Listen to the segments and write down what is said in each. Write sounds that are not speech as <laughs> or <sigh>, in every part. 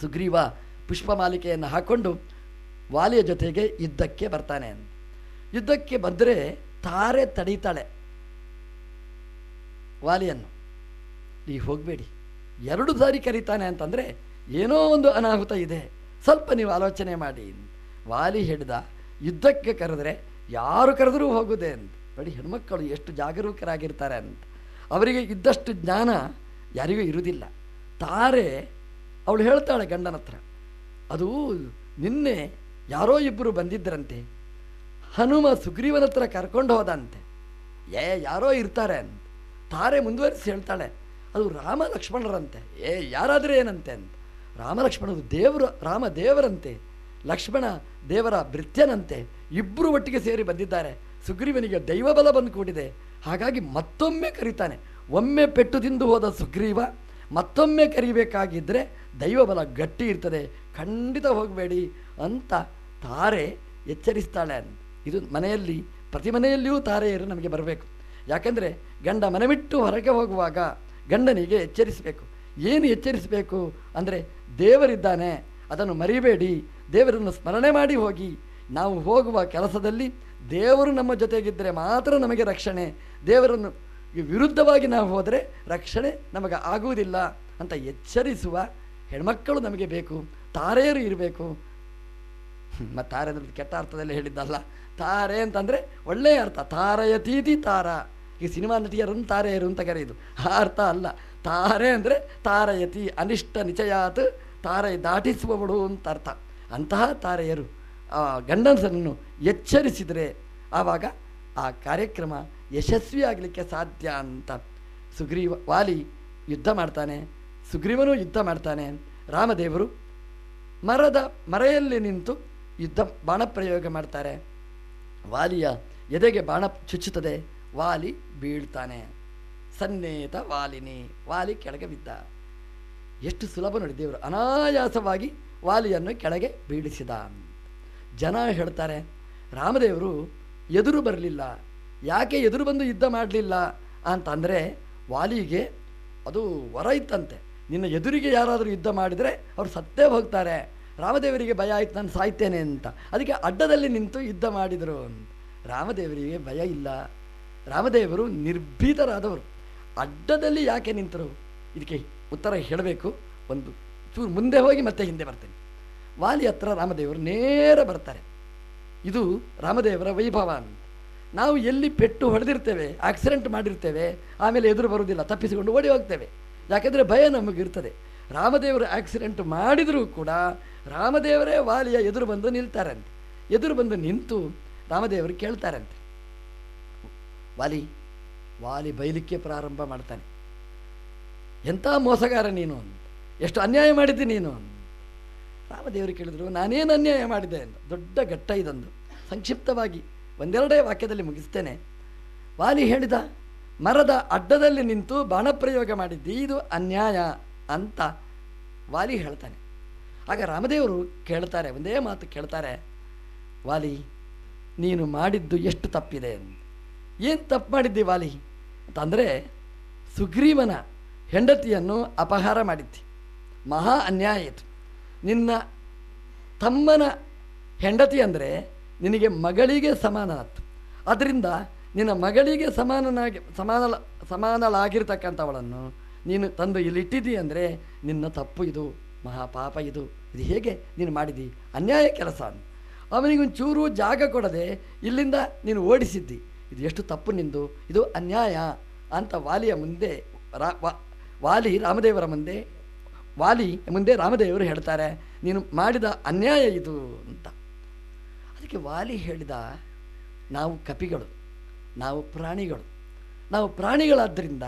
ಸುಗ್ರೀವ ಪುಷ್ಪಮಾಲಿಕೆಯನ್ನು ಹಾಕ್ಕೊಂಡು ವಾಲಿಯ ಜೊತೆಗೆ ಯುದ್ಧಕ್ಕೆ ಬರ್ತಾನೆ ಯುದ್ಧಕ್ಕೆ ಬಂದರೆ ತಾರೆ ತಡೀತಾಳೆ ವಾಲಿಯನ್ನು. ಈ ಹೋಗಬೇಡಿ. ಎರಡು ಸಾರಿ ಕರೀತಾನೆ ಅಂತಂದರೆ ಏನೋ ಒಂದು ಅನಾಹುತ ಇದೆ. ಸ್ವಲ್ಪ ನೀವು ಆಲೋಚನೆ ಮಾಡಿ ವಾಲಿ ಹಿಡಿದ ಯುದ್ಧಕ್ಕೆ ಕರೆದ್ರೆ ಯಾರು ಕರೆದರೂ ಹೋಗುದೆ ಅಂತ. ನೋಡಿ ಹೆಣ್ಮಕ್ಕಳು ಎಷ್ಟು ಜಾಗರೂಕರಾಗಿರ್ತಾರೆ ಅಂತ. ಅವರಿಗೆ ಇದ್ದಷ್ಟು ಜ್ಞಾನ ಯಾರಿಗೂ ಇರುವುದಿಲ್ಲ. ತಾರೆ ಅವಳು ಹೇಳ್ತಾಳೆ ಗಂಡನ ಹತ್ರ, ಅದು ನಿನ್ನೆ ಯಾರೋ ಇಬ್ಬರು ಬಂದಿದ್ದರಂತೆ ಹನುಮ ಸುಗ್ರೀವನ ಹತ್ರ ಕರ್ಕೊಂಡು ಹೋದಂತೆ ಏ, ಯಾರೋ ಇರ್ತಾರೆ ಅಂತ, ತಾರೆ ಮುಂದುವರಿಸಿ ಹೇಳ್ತಾಳೆ, ಅದು ರಾಮ ಲಕ್ಷ್ಮಣರಂತೆ. ಏ, ಯಾರಾದರೆ ಏನಂತೆ ಅಂತ, ರಾಮ ಲಕ್ಷ್ಮಣರು ದೇವರು, ರಾಮ ದೇವರಂತೆ, ಲಕ್ಷ್ಮಣ ದೇವರ ಭೃತ್ಯನಂತೆ ಇಬ್ಬರು ಒಟ್ಟಿಗೆ ಸೇರಿ ಬಂದಿದ್ದಾರೆ, ಸುಗ್ರೀವನಿಗೆ ದೈವಬಲ ಬಂದು ಕೂಡಿದೆ ಹಾಗಾಗಿ ಮತ್ತೊಮ್ಮೆ ಕರೀತಾನೆ, ಒಮ್ಮೆ ಪೆಟ್ಟು ತಿಂದು ಹೋದ ಸುಗ್ರೀವ ಮತ್ತೊಮ್ಮೆ ಕರಿಬೇಕಾಗಿದ್ದರೆ ದೈವಬಲ ಗಟ್ಟಿ ಇರ್ತದೆ. ಖಂಡಿತ ಹೋಗಬೇಡಿ ಅಂತ ತಾರೆ ಎಚ್ಚರಿಸ್ತಾಳೆ. ಇದು ಮನೆಯಲ್ಲಿ, ಪ್ರತಿ ಮನೆಯಲ್ಲಿಯೂ ತಾರೆಯರು ನಮಗೆ ಬರಬೇಕು. ಯಾಕೆಂದರೆ ಗಂಡ ಮನೆ ಬಿಟ್ಟು ಹೊರಗೆ ಹೋಗುವಾಗ ಗಂಡನಿಗೆ ಎಚ್ಚರಿಸಬೇಕು. ಏನು ಎಚ್ಚರಿಸಬೇಕು ಅಂದರೆ ದೇವರಿದ್ದಾನೆ, ಅದನ್ನು ಮರಿಬೇಡಿ, ದೇವರನ್ನು ಸ್ಮರಣೆ ಮಾಡಿ ಹೋಗಿ. ನಾವು ಹೋಗುವ ಕೆಲಸದಲ್ಲಿ ದೇವರು ನಮ್ಮ ಜೊತೆಗಿದ್ದರೆ ಮಾತ್ರ ನಮಗೆ ರಕ್ಷಣೆ. ದೇವರನ್ನು ವಿರುದ್ಧವಾಗಿ ನಾವು ಹೋದರೆ ರಕ್ಷಣೆ ನಮಗೆ ಆಗುವುದಿಲ್ಲ ಅಂತ ಎಚ್ಚರಿಸುವ ಹೆಣ್ಮಕ್ಕಳು ನಮಗೆ ಬೇಕು, ತಾರೆಯರು ಇರಬೇಕು. ಮತ್ತು ತಾರೆ ಅಂದ್ರೆ ಕೆಟ್ಟ ಅರ್ಥದಲ್ಲಿ ಹೇಳಿದ್ದಲ್ಲ. ತಾರೆ ಅಂತಂದರೆ ಒಳ್ಳೆಯ ಅರ್ಥ. ತಾರಯತೀತಿ ತಾರ. ಈ ಸಿನಿಮಾ ನಟಿಯರನ್ನು ತಾರೆಯರು ಅಂತ ಕರೆಯೋದು. ಆ ಅರ್ಥ ಅಲ್ಲ. ತಾರೆ ಅಂದರೆ ತಾರಯತಿ, ಅನಿಷ್ಟ ನಿಚಯಾತ್, ತಾರೆ ದಾಟಿಸುವವಳು ಅಂತ ಅರ್ಥ. ಅಂತಹ ತಾರೆಯರು ಆ ಗಂಡನನ್ನು ಎಚ್ಚರಿಸಿದರೆ ಆವಾಗ ಆ ಕಾರ್ಯಕ್ರಮ ಯಶಸ್ವಿ ಆಗಲಿಕ್ಕೆ ಸಾಧ್ಯ ಅಂತ ಸುಗ್ರೀವ ವಾಲಿ ಯುದ್ಧ ಮಾಡ್ತಾನೆ. ಸುಗ್ರೀವನು ಯುದ್ಧ ಮಾಡ್ತಾನೆ. ರಾಮದೇವರು ಮರದ ಮರೆಯಲ್ಲಿ ನಿಂತು ಯುದ್ಧ ಬಾಣ ಪ್ರಯೋಗ ಮಾಡ್ತಾರೆ. ವಾಲಿಯ ಎದೆಗೆ ಬಾಣ ಚುಚ್ಚುತ್ತದೆ. ವಾಲಿ ಬೀಳ್ತಾನೆ. ಸನ್ನೇತ ವಾಲಿನಿ. ವಾಲಿ ಕೆಳಗೆ ಬಿದ್ದ. ಎಷ್ಟು ಸುಲಭ ನೋಡಿ ದೇವರು. ಅನಾಯಾಸವಾಗಿ ವಾಲಿಯನ್ನು ಕೆಳಗೆ ಬೀಳಿಸಿದ. ಜನ ಹೇಳ್ತಾರೆ, ರಾಮದೇವರು ಎದುರು ಬರಲಿಲ್ಲ. ಯಾಕೆ ಎದುರು ಬಂದು ಯುದ್ಧ ಮಾಡಲಿಲ್ಲ ಅಂತಂದರೆ ವಾಲಿಗೆ ಅದು ವರ ಇತ್ತಂತೆ. ನಿನ್ನ ಎದುರಿಗೆ ಯಾರಾದರೂ ಯುದ್ಧ ಮಾಡಿದರೆ ಅವರು ಸತ್ತೇ ಹೋಗ್ತಾರೆ. ರಾಮದೇವರಿಗೆ ಭಯ ಆಯ್ತು, ನಾನು ಸಾಯ್ತೇನೆ ಅಂತ. ಅದಕ್ಕೆ ಅಡ್ಡದಲ್ಲಿ ನಿಂತು ಯುದ್ಧ ಮಾಡಿದರು ಅಂತ. ರಾಮದೇವರಿಗೆ ಭಯ ಇಲ್ಲ. ರಾಮದೇವರು ನಿರ್ಭೀತರಾದವರು. ಅಡ್ಡದಲ್ಲಿ ಯಾಕೆ ನಿಂತರು? ಇದಕ್ಕೆ ಉತ್ತರ ಹೇಳಬೇಕು. ಒಂದು ಚೂರು ಮುಂದೆ ಹೋಗಿ ಮತ್ತೆ ಹಿಂದೆ ಬರ್ತೇನೆ. ವಾಲಿ ಹತ್ರ ರಾಮದೇವರು ನೇರ ಬರ್ತಾರೆ. ಇದು ರಾಮದೇವರ ವೈಭವ ಅಂತ. ನಾವು ಎಲ್ಲಿ ಪೆಟ್ಟು ಹೊಡೆದಿರ್ತೇವೆ ಆಕ್ಸಿಡೆಂಟ್ ಮಾಡಿರ್ತೇವೆ, ಆಮೇಲೆ ಎದುರು ಬರುವುದಿಲ್ಲ, ತಪ್ಪಿಸಿಕೊಂಡು ಓಡಿ ಹೋಗ್ತೇವೆ. ಯಾಕೆಂದರೆ ಭಯ ನಮಗಿರ್ತದೆ ರಾಮದೇವರು ಆಕ್ಸಿಡೆಂಟ್ ಮಾಡಿದರೂ ಕೂಡ ರಾಮದೇವರೇ ವಾಲಿಯ ಎದುರು ಬಂದು ನಿಲ್ತಾರಂತೆ. ಎದುರು ಬಂದು ನಿಂತು ರಾಮದೇವರು ಕೇಳ್ತಾರಂತೆ. ವಾಲಿ ವಾಲಿ ಬೈಲಿಕ್ಕೆ ಪ್ರಾರಂಭ ಮಾಡ್ತಾನೆ. ಎಂಥ ಮೋಸಗಾರ ನೀನು ಎಷ್ಟು ಅನ್ಯಾಯ ಮಾಡಿದ್ದಿ ನೀನು ರಾಮದೇವರು ಕೇಳಿದ್ರು, ನಾನೇನು ಅನ್ಯಾಯ ಮಾಡಿದೆ ಅಂತ. ದೊಡ್ಡ ಘಟ್ಟ ಇದೊಂದು. ಸಂಕ್ಷಿಪ್ತವಾಗಿ. ಒಂದೆರಡೇ ವಾಕ್ಯದಲ್ಲಿ ಮುಗಿಸ್ತೇನೆ. ವಾಲಿ ಹೇಳಿದ, ಮರದ ಅಡ್ಡದಲ್ಲಿ ನಿಂತು ಬಾಣಪ್ರಯೋಗ ಮಾಡಿದ್ದಿ, ಇದು ಅನ್ಯಾಯ ಅಂತ ವಾಲಿ ಹೇಳ್ತಾನೆ. ಆಗ ರಾಮದೇವರು ಕೇಳ್ತಾರೆ, ಒಂದೇ ಮಾತು ಕೇಳ್ತಾರೆ, ವಾಲಿ, ನೀನು ಮಾಡಿದ್ದು ಎಷ್ಟು ತಪ್ಪಿದೆ? ಏನು ತಪ್ಪು ಮಾಡಿದ್ದಿ ವಾಲಿ? ಅಂತಂದರೆ, ಸುಗ್ರೀವನ ಹೆಂಡತಿಯನ್ನು ಅಪಹಾರ ಮಾಡಿದ್ದಿ. ಮಹಾ ಅನ್ಯಾಯ ಇದು. ನಿನ್ನ ತಮ್ಮನ ಹೆಂಡತಿ ಅಂದರೆ ನಿನಗೆ ಮಗಳಿಗೆ ಸಮಾನನಾತ್ತು ಅದರಿಂದ ನಿನ್ನ ಮಗಳಿಗೆ ಸಮಾನನಾಗಿ ಸಮಾನ ಸಮಾನಳಾಗಿರ್ತಕ್ಕಂಥವಳನ್ನು ನೀನು ತಂದು ಇಲ್ಲಿಟ್ಟಿದ್ದಿ ಅಂದರೆ ನಿನ್ನ ತಪ್ಪು ಇದು, ಮಹಾಪಾಪ ಇದು. ಇದು ಹೇಗೆ ನೀನು ಮಾಡಿದಿ? ಅನ್ಯಾಯ ಕೆಲಸ ಅಂತ. ಅವನಿಗೊಂದು ಚೂರು ಜಾಗ ಕೊಡದೆ ಇಲ್ಲಿಂದ ನೀನು ಓಡಿಸಿದ್ದಿ. ಇದು ಎಷ್ಟು ತಪ್ಪು ನಿಂದು? ಇದು ಅನ್ಯಾಯ ಅಂತ ವಾಲಿಯ ಮುಂದೆ ವಾಲಿ ರಾಮದೇವರ ಮುಂದೆ, ವಾಲಿ ಮುಂದೆ ರಾಮದೇವರು ಹೇಳ್ತಾರೆ, ನೀನು ಮಾಡಿದ ಅನ್ಯಾಯ ಇದು ಅಂತ. ಅದಕ್ಕೆ ವಾಲಿ ಹೇಳಿದ ನಾವು ಕಪಿಗಳು, ನಾವು ಪ್ರಾಣಿಗಳು. ನಾವು ಪ್ರಾಣಿಗಳಾದ್ದರಿಂದ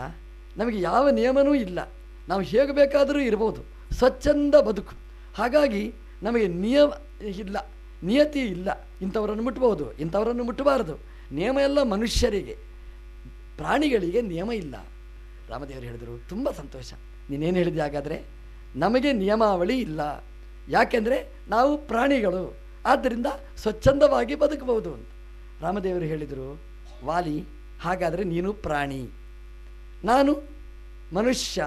ನಮಗೆ ಯಾವ ನಿಯಮನೂ ಇಲ್ಲ. ನಾವು ಹೇಗೆ ಬೇಕಾದರೂ ಇರ್ಬೋದು. ಸ್ವಚ್ಛಂದ ಬದುಕು. ಹಾಗಾಗಿ ನಮಗೆ ನಿಯಮ ಇಲ್ಲ, ನಿಯತಿ ಇಲ್ಲ. ಇಂಥವರನ್ನು ಮುಟ್ಬೋದು, ಇಂಥವರನ್ನು ಮುಟ್ಟಬಾರದು. ನಿಯಮ ಎಲ್ಲ ಮನುಷ್ಯರಿಗೆ, ಪ್ರಾಣಿಗಳಿಗೆ ನಿಯಮ ಇಲ್ಲ. ರಾಮದೇವರು ಹೇಳಿದರು, ತುಂಬ ಸಂತೋಷ. ನೀನೇನು ಹೇಳಿದೆ ಹಾಗಾದರೆ? ನಮಗೆ ನಿಯಮಾವಳಿ ಇಲ್ಲ. ಯಾಕೆಂದರೆ ನಾವು ಪ್ರಾಣಿಗಳು. ಆದ್ದರಿಂದ ಸ್ವಚ್ಛಂದವಾಗಿ ಬದುಕಬಹುದು ಅಂತ. ರಾಮದೇವರು ಹೇಳಿದರು, ವಾಲಿ, ಹಾಗಾದರೆ ನೀನು ಪ್ರಾಣಿ. ನಾನು ಮನುಷ್ಯ.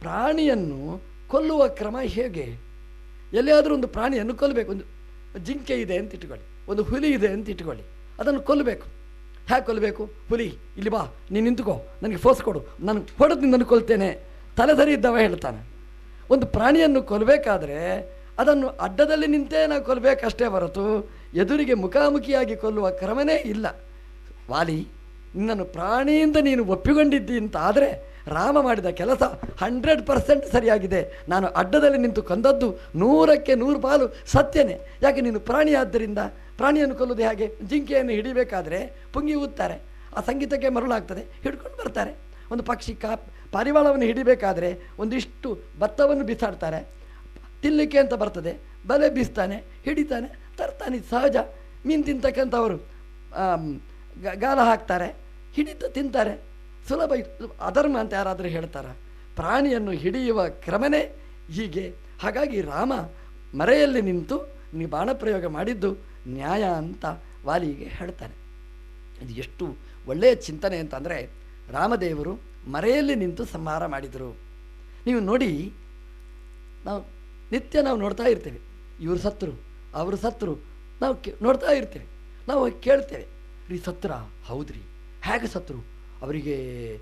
ಪ್ರಾಣಿಯನ್ನು ಕೊಲ್ಲುವ ಕ್ರಮ ಹೇಗೆ? ಎಲ್ಲಿಯಾದರೂ ಒಂದು ಪ್ರಾಣಿಯನ್ನು ಕೊಲ್ಲಬೇಕು ಒಂದು ಜಿಂಕೆ ಇದೆ ಅಂತ ಇಟ್ಕೊಳ್ಳಿ. ಒಂದು ಹುಲಿ ಇದೆ ಅಂತ ಇಟ್ಕೊಳ್ಳಿ. ಅದನ್ನು ಕೊಲ್ಲಬೇಕು ಹೇಗೆ ಕೊಲ್ಲಬೇಕು ಹುಲಿ, ಇಲ್ಲಿ ಬಾ. ನೀನು ನಿಂತುಕೋ. ನನಗೆ ಫೋರ್ಸ್ ಕೊಡು. ನಾನು ಹೊಡೆದು ನಿನ್ನನ್ನು ಕೊಲ್ತೇನೆ. ತಲೆ ಸರಿ ಇದ್ದವ ಹೇಳ್ತಾನೆ. ಒಂದು ಪ್ರಾಣಿಯನ್ನು ಕೊಲ್ಲಬೇಕಾದ್ರೆ ಅದನ್ನು ಅಡ್ಡದಲ್ಲಿ ನಿಂತೇ ನಾವು ಕೊಲ್ಲಬೇಕಷ್ಟೇ ಹೊರತು ಎದುರಿಗೆ ಮುಖಾಮುಖಿಯಾಗಿ ಕೊಲ್ಲುವ ಕ್ರಮನೇ ಇಲ್ಲ. ವಾಲಿ, ನಿನ್ನನ್ನು ಪ್ರಾಣಿಯಿಂದ ನೀನು ಒಪ್ಪಿಕೊಂಡಿದ್ದಿ ಅಂತ ಆದರೆ ರಾಮ ಮಾಡಿದ ಕೆಲಸ ಹಂಡ್ರೆಡ್ ಪರ್ಸೆಂಟ್ ಸರಿಯಾಗಿದೆ. ನಾನು ಅಡ್ಡದಲ್ಲಿ ನಿಂತು ಕೊಂದದ್ದು ನೂರಕ್ಕೆ ನೂರು ಪಾಲು ಸತ್ಯನೇ. ಯಾಕೆ ನೀನು ಪ್ರಾಣಿ ಆದ್ದರಿಂದ? ಪ್ರಾಣಿಯನ್ನು ಕೊಲ್ಲುವುದು ಹೇಗೆ? ಜಿಂಕೆಯನ್ನು ಹಿಡಿಬೇಕಾದ್ರೆ ಪುಂಗಿ ಊದ್ತಾರೆ. ಆ ಸಂಗೀತಕ್ಕೆ ಮರುಳಾಗ್ತದೆ, ಹಿಡ್ಕೊಂಡು ಬರ್ತಾರೆ. ಒಂದು ಪಕ್ಷಿ ಕಾ ಪಾರಿವಾಳವನ್ನು ಹಿಡಿಬೇಕಾದ್ರೆ ಒಂದಿಷ್ಟು ಭತ್ತವನ್ನು ಬಿಸಾಡ್ತಾರೆ. ತಿನ್ನಲಿಕ್ಕೆ ಅಂತ ಬರ್ತದೆ. ಬಲೆ ಬೀಸ್ತಾನೆ, ಹಿಡಿತಾನೆ, ತರ್ತಾನೆ, ಸಹಜ. ಮೀನು ತಿಂತಕ್ಕಂಥವರು ಗಾಲ ಹಾಕ್ತಾರೆ ಹಿಡಿತ ತಿಂತಾರೆ. ಸುಲಭ ಅಧರ್ಮ ಅಂತ ಯಾರಾದರೂ ಹೇಳ್ತಾರ. ಪ್ರಾಣಿಯನ್ನು ಹಿಡಿಯುವ ಕ್ರಮನೇ ಹೀಗೆ. ಹಾಗಾಗಿ ರಾಮ ಮರೆಯಲ್ಲಿ ನಿಂತು ನೀ ಬಾಣಪ್ರಯೋಗ ಮಾಡಿದ್ದು ನ್ಯಾಯ ಅಂತ ವಾಲಿಗೆ ಹೇಳ್ತಾನೆ. ಇದು ಎಷ್ಟು ಒಳ್ಳೆಯ ಚಿಂತನೆ ಅಂತಂದರೆ ರಾಮದೇವರು ಮರೆಯಲ್ಲಿ ನಿಂತು ಸಂಹಾರ ಮಾಡಿದರು. ನೀವು ನೋಡಿ, ನಾವು ನಿತ್ಯ ನಾವು ನೋಡ್ತಾ ಇರ್ತೇವೆ. ಇವರು ಸತ್ರು, ಅವರು ಸತ್ರು, ನಾವು ಕೇ, ನೋಡ್ತಾ ಇರ್ತೇವೆ. ನಾವು ಕೇಳ್ತೇವೆ. ರೀ ಸತ್ರ? ಹೌದ್ರಿ. ಹೇಗೆ ಸತ್ರು? ಅವರಿಗೆ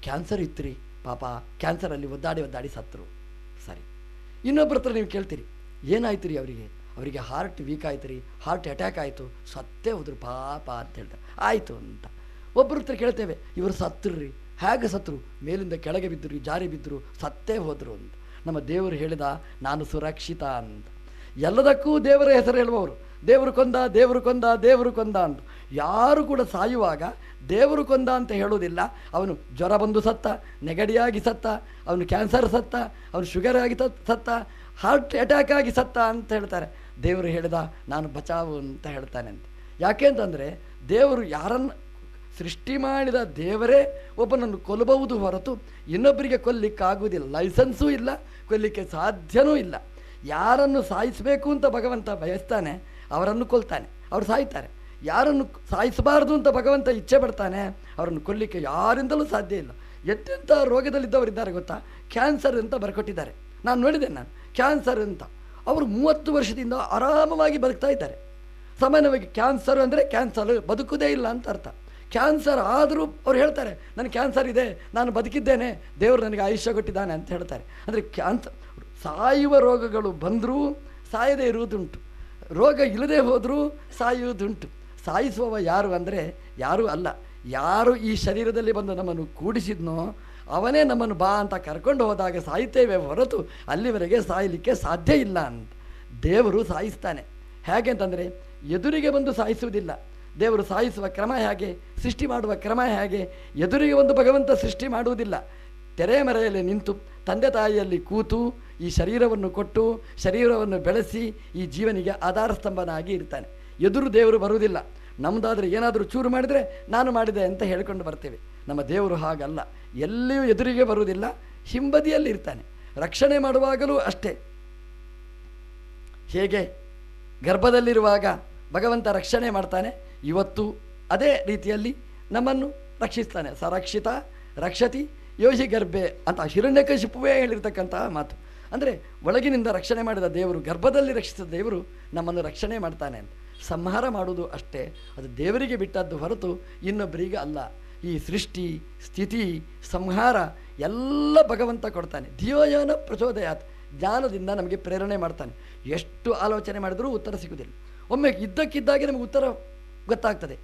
ಕ್ಯಾನ್ಸರ್ ಇತ್ತು ರೀ ಪಾಪ ಕ್ಯಾನ್ಸರಲ್ಲಿ ಒದ್ದಾಡಿ ಒದ್ದಾಡಿ ಸತ್ರು. ಸರಿ. ಇನ್ನೊಬ್ಬರ ಹತ್ರ ನೀವು ಕೇಳ್ತೀರಿ. ಏನಾಯ್ತು ರೀ ಅವರಿಗೆ? ಅವರಿಗೆ ಹಾರ್ಟ್ ವೀಕ್ ಆಯ್ತು ರೀ ಹಾರ್ಟ್ ಅಟ್ಯಾಕ್ ಆಯಿತು. ಸತ್ತೇ ಹೋದ್ರು ಪಾಪ ಅಂತ ಹೇಳ್ತಾರೆ. ಆಯಿತು ಅಂತ. ಒಬ್ಬರ ಹತ್ರ ಕೇಳ್ತೇವೆ. ಇವರು ಸತ್ರು ರೀ. ಹೇಗೆ ಸತ್ರು? ಮೇಲಿಂದ ಕೆಳಗೆ ಬಿದ್ದರು ಜಾರಿ ಬಿದ್ದರು ಸತ್ತೇ ಹೋದರು ಅಂತ. ನಮ್ಮ ದೇವರು ಹೇಳಿದ, ನಾನು ಸುರಕ್ಷಿತ ಅಂತ. ಎಲ್ಲದಕ್ಕೂ ದೇವರ ಹೆಸರು ಹೇಳುವವರು. ದೇವರು ಕೊಂದ ದೇವರು ಕೊಂದ ದೇವರು ಕೊಂದ ಅಂತ. ಯಾರು ಕೂಡ ಸಾಯುವಾಗ ದೇವರು ಕೊಂದ ಅಂತ ಹೇಳುವುದಿಲ್ಲ. ಅವನು ಜ್ವರ ಬಂದು ಸತ್ತ, ನೆಗಡಿಯಾಗಿ ಸತ್ತ, ಅವನು ಕ್ಯಾನ್ಸರ್ ಸತ್ತ, ಅವನು ಶುಗರ್ ಆಗಿ ಸತ್ತ ಹಾರ್ಟ್ ಅಟ್ಯಾಕ್ ಆಗಿ ಸತ್ತ ಅಂತ ಹೇಳ್ತಾರೆ. ದೇವರು ಹೇಳಿದ, ನಾನು ಬಚಾವು ಅಂತ ಹೇಳ್ತಾನೆ ಅಂತ. ಯಾಕೆ ಅಂತಂದರೆ, ದೇವರು ಯಾರನ್ನು ಸೃಷ್ಟಿ ಮಾಡಿದ ದೇವರೇ ಒಬ್ಬನನ್ನು ಕೊಲ್ಲಬಹುದು ಹೊರತು ಇನ್ನೊಬ್ಬರಿಗೆ ಕೊಲ್ಲಿಕ್ಕಾಗುವುದಿಲ್ಲ. ಲೈಸೆನ್ಸೂ ಇಲ್ಲ, ಕೊಲ್ಲಿಕ್ಕೆ ಸಾಧ್ಯನೂ ಇಲ್ಲ. ಯಾರನ್ನು ಸಾಯಿಸಬೇಕು ಅಂತ ಭಗವಂತ ಬಯಸ್ತಾನೆ, ಅವರನ್ನು ಕೊಲ್ತಾನೆ. ಅವರು ಸಾಯ್ತಾರೆ. ಯಾರನ್ನು ಸಾಯಿಸಬಾರ್ದು ಅಂತ ಭಗವಂತ ಇಚ್ಛೆ ಪಡ್ತಾನೆ, ಅವರನ್ನು ಕೊಲ್ಲಿಕ್ಕೆ ಯಾರಿಂದಲೂ ಸಾಧ್ಯ ಇಲ್ಲ. ಎಂತೆಂಥ ರೋಗದಲ್ಲಿದ್ದವರಿದ್ದಾರೆ ಗೊತ್ತಾ? ಕ್ಯಾನ್ಸರ್ ಅಂತ ಬರ್ಕೊಟ್ಟಿದ್ದಾರೆ. ನಾನು ನೋಡಿದೆ ನಾನು, ಕ್ಯಾನ್ಸರ್ ಅಂತ. ಅವರು ಮೂವತ್ತು ವರ್ಷದಿಂದ ಆರಾಮವಾಗಿ ಬದುಕ್ತಾ ಇದ್ದಾರೆ. ಸಾಮಾನ್ಯವಾಗಿ ಕ್ಯಾನ್ಸರ್ ಅಂದರೆ ಕ್ಯಾನ್ಸರ್ ಬದುಕುವುದೇ ಇಲ್ಲ ಅಂತ ಅರ್ಥ. ಕ್ಯಾನ್ಸರ್ ಆದರೂ ಅವ್ರು ಹೇಳ್ತಾರೆ ನನಗೆ ಕ್ಯಾನ್ಸರ್ ಇದೆ, ನಾನು ಬದುಕಿದ್ದೇನೆ, ದೇವರು ನನಗೆ ಆಯುಷ್ಯ ಕೊಟ್ಟಿದ್ದಾನೆ ಅಂತ ಹೇಳ್ತಾರೆ. ಅಂದರೆ ಕ್ಯಾನ್ಸರ್ ಸಾಯುವ ರೋಗಗಳು ಬಂದರೂ ಸಾಯದೇ ಇರುವುದುಂಟು. ರೋಗ ಇಲ್ಲದೆ ಹೋದರೂ ಸಾಯುವುದುಂಟು. ಸಾಯಿಸುವವ ಯಾರು ಅಂದರೆ ಯಾರೂ ಅಲ್ಲ. ಯಾರು ಈ ಶರೀರದಲ್ಲಿ ಬಂದು ನಮ್ಮನ್ನು ಕೂಡಿಸಿದ್ನೋ ಅವನೇ ನಮ್ಮನ್ನು ಬಾ ಅಂತ ಕರ್ಕೊಂಡು ಹೋದಾಗ ಸಾಯ್ತೇವೆ ಹೊರತು ಅಲ್ಲಿವರೆಗೆ ಸಾಯಲಿಕ್ಕೆ ಸಾಧ್ಯ ಇಲ್ಲ ಅಂತ. ದೇವರು ಸಾಯಿಸ್ತಾನೆ. ಹೇಗೆ ಅಂತಂದರೆ ಎದುರಿಗೆ ಬಂದು ಸಾಯಿಸುವುದಿಲ್ಲ. ದೇವರು ಸಾಯಿಸುವ ಕ್ರಮ ಹೇಗೆ, ಸೃಷ್ಟಿ ಮಾಡುವ ಕ್ರಮ ಹೇಗೆ, ಎದುರಿಗೆ ಒಂದು ಭಗವಂತ ಸೃಷ್ಟಿ ಮಾಡುವುದಿಲ್ಲ. ತೆರೆಮರೆಯಲ್ಲಿ ನಿಂತು, ತಂದೆ ತಾಯಿಯಲ್ಲಿ ಕೂತು, ಈ ಶರೀರವನ್ನು ಕೊಟ್ಟು, ಶರೀರವನ್ನು ಬೆಳೆಸಿ, ಈ ಜೀವನಿಗೆ ಆಧಾರ ಸ್ತಂಭನಾಗಿ ಇರ್ತಾನೆ ಎದುರು ದೇವರು ಬರುವುದಿಲ್ಲ. ನಮ್ಮದಾದರೆ ಏನಾದರೂ ಚೂರು ಮಾಡಿದರೆ ನಾನು ಮಾಡಿದೆ ಅಂತ ಹೇಳಿಕೊಂಡು ಬರ್ತೇವೆ. ನಮ್ಮ ದೇವರು ಹಾಗಲ್ಲ. ಎಲ್ಲಿಯೂ ಎದುರಿಗೆ ಬರುವುದಿಲ್ಲ, ಹಿಂಬದಿಯಲ್ಲಿ ಇರ್ತಾನೆ. ರಕ್ಷಣೆ ಮಾಡುವಾಗಲೂ ಅಷ್ಟೇ. ಹೇಗೆ? ಗರ್ಭದಲ್ಲಿರುವಾಗ ಭಗವಂತ ರಕ್ಷಣೆ ಮಾಡ್ತಾನೆ. ಇವತ್ತು ಅದೇ ರೀತಿಯಲ್ಲಿ ನಮ್ಮನ್ನು ರಕ್ಷಿಸ್ತಾನೆ. ಸರಕ್ಷಿತ, ರಕ್ಷತಿ ಯೋಜಿ ಗರ್ಭೆ ಅಂತ ಹಿರಣ್ಯಕಶಿಪುವೇ ಹೇಳಿರ್ತಕ್ಕಂತಹ ಮಾತು. ಅಂದರೆ ಒಳಗಿನಿಂದ ರಕ್ಷಣೆ ಮಾಡಿದ ದೇವರು, ಗರ್ಭದಲ್ಲಿ ರಕ್ಷಿಸಿದ ದೇವರು ನಮ್ಮನ್ನು ರಕ್ಷಣೆ ಮಾಡ್ತಾನೆ ಅಂತ. ಸಂಹಾರ ಮಾಡುವುದು ಅಷ್ಟೇ, ಅದು ದೇವರಿಗೆ ಬಿಟ್ಟದ್ದು ಹೊರತು ಇನ್ನೊಬ್ಬರಿಗೆ ಅಲ್ಲ. ಈ ಸೃಷ್ಟಿ, ಸ್ಥಿತಿ, ಸಂಹಾರ ಎಲ್ಲ ಭಗವಂತ ಕೊಡ್ತಾನೆ. ಧಿಯೋಯನ ಪ್ರಚೋದಯಾತ್. ಜ್ಞಾನದಿಂದ ನಮಗೆ ಪ್ರೇರಣೆ ಮಾಡ್ತಾನೆ. ಎಷ್ಟು ಆಲೋಚನೆ ಮಾಡಿದರೂ ಉತ್ತರ ಸಿಗುವುದಿಲ್ಲ. ಒಮ್ಮೆ ಇದ್ದಕ್ಕಿದ್ದಾಗೆ ನಮಗೆ ಉತ್ತರ ಗೊತ್ತಾಗ್ತದೆ.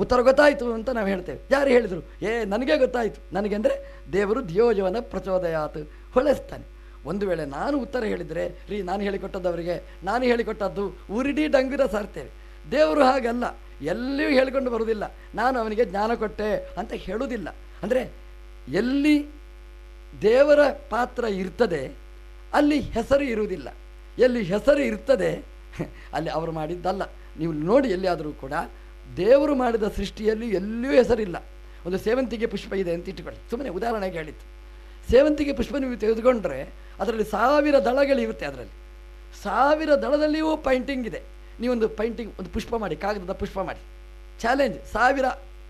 ಉತ್ತರ ಗೊತ್ತಾಯಿತು ಅಂತ ನಾವು ಹೇಳ್ತೇವೆ. ಯಾರು ಹೇಳಿದರು? ಏ, ನನಗೆ ಗೊತ್ತಾಯಿತು. ನನಗೆ ಅಂದರೆ ದೇವರು ಧಿಯೋಜವನ ಪ್ರಚೋದಯಾತ್. ಹೊಳೆಸ್ತಾನೆ. ಒಂದು ವೇಳೆ ನಾನು ಉತ್ತರ ಹೇಳಿದರೆ, ರೀ, ನಾನು ಹೇಳಿಕೊಟ್ಟದ್ದು ಅವರಿಗೆ ನಾನು ಹೇಳಿಕೊಟ್ಟದ್ದು ಉರಿಡಿ ಡಂಗುರ ಸಾರ್ತೇವೆ. ದೇವರು ಹಾಗಲ್ಲ. ಎಲ್ಲಿಯೂ ಹೇಳಿಕೊಂಡು ಬರುವುದಿಲ್ಲ. ನಾನು ಅವನಿಗೆ ಜ್ಞಾನ ಕೊಟ್ಟೆ ಅಂತ ಹೇಳುವುದಿಲ್ಲ. ಅಂದರೆ ಎಲ್ಲಿ ದೇವರ ಪಾತ್ರ ಇರ್ತದೆ, ಅಲ್ಲಿ ಹೆಸರು ಇರುವುದಿಲ್ಲ. ಎಲ್ಲಿ ಹೆಸರು ಇರ್ತದೆ, <laughs> ಅಲ್ಲಿ ಅವರು ಮಾಡಿದ್ದಲ್ಲ. ನೀವು ನೋಡಿ ಎಲ್ಲಿಯಾದರೂ ಕೂಡ ದೇವರು ಮಾಡಿದ ಸೃಷ್ಟಿಯಲ್ಲಿ ಎಲ್ಲಿಯೂ ಹೆಸರಿಲ್ಲ. ಒಂದು ಸೇವಂತಿಗೆ ಪುಷ್ಪ ಇದೆ ಅಂತ ಇಟ್ಟುಕೊಳ್ಳಿ. ಸುಮ್ಮನೆ ಉದಾಹರಣೆಗೆ ಹೇಳಿತ್ತು ಸೇವಂತಿಗೆ ಪುಷ್ಪ ನೀವು ತೆಗೆದುಕೊಂಡ್ರೆ ಅದರಲ್ಲಿ ಸಾವಿರ ದಳಗಳಿರುತ್ತೆ ಅದರಲ್ಲಿ. ಸಾವಿರ ದಳದಲ್ಲಿಯೂ ಪೈಂಟಿಂಗ್ ಇದೆ. ನೀವೊಂದು ಪೈಂಟಿಂಗ್ ಒಂದು ಪುಷ್ಪ ಮಾಡಿ, ಕಾಗದದ ಪುಷ್ಪ ಮಾಡಿ. ಚಾಲೆಂಜ್ ಸಾವಿರ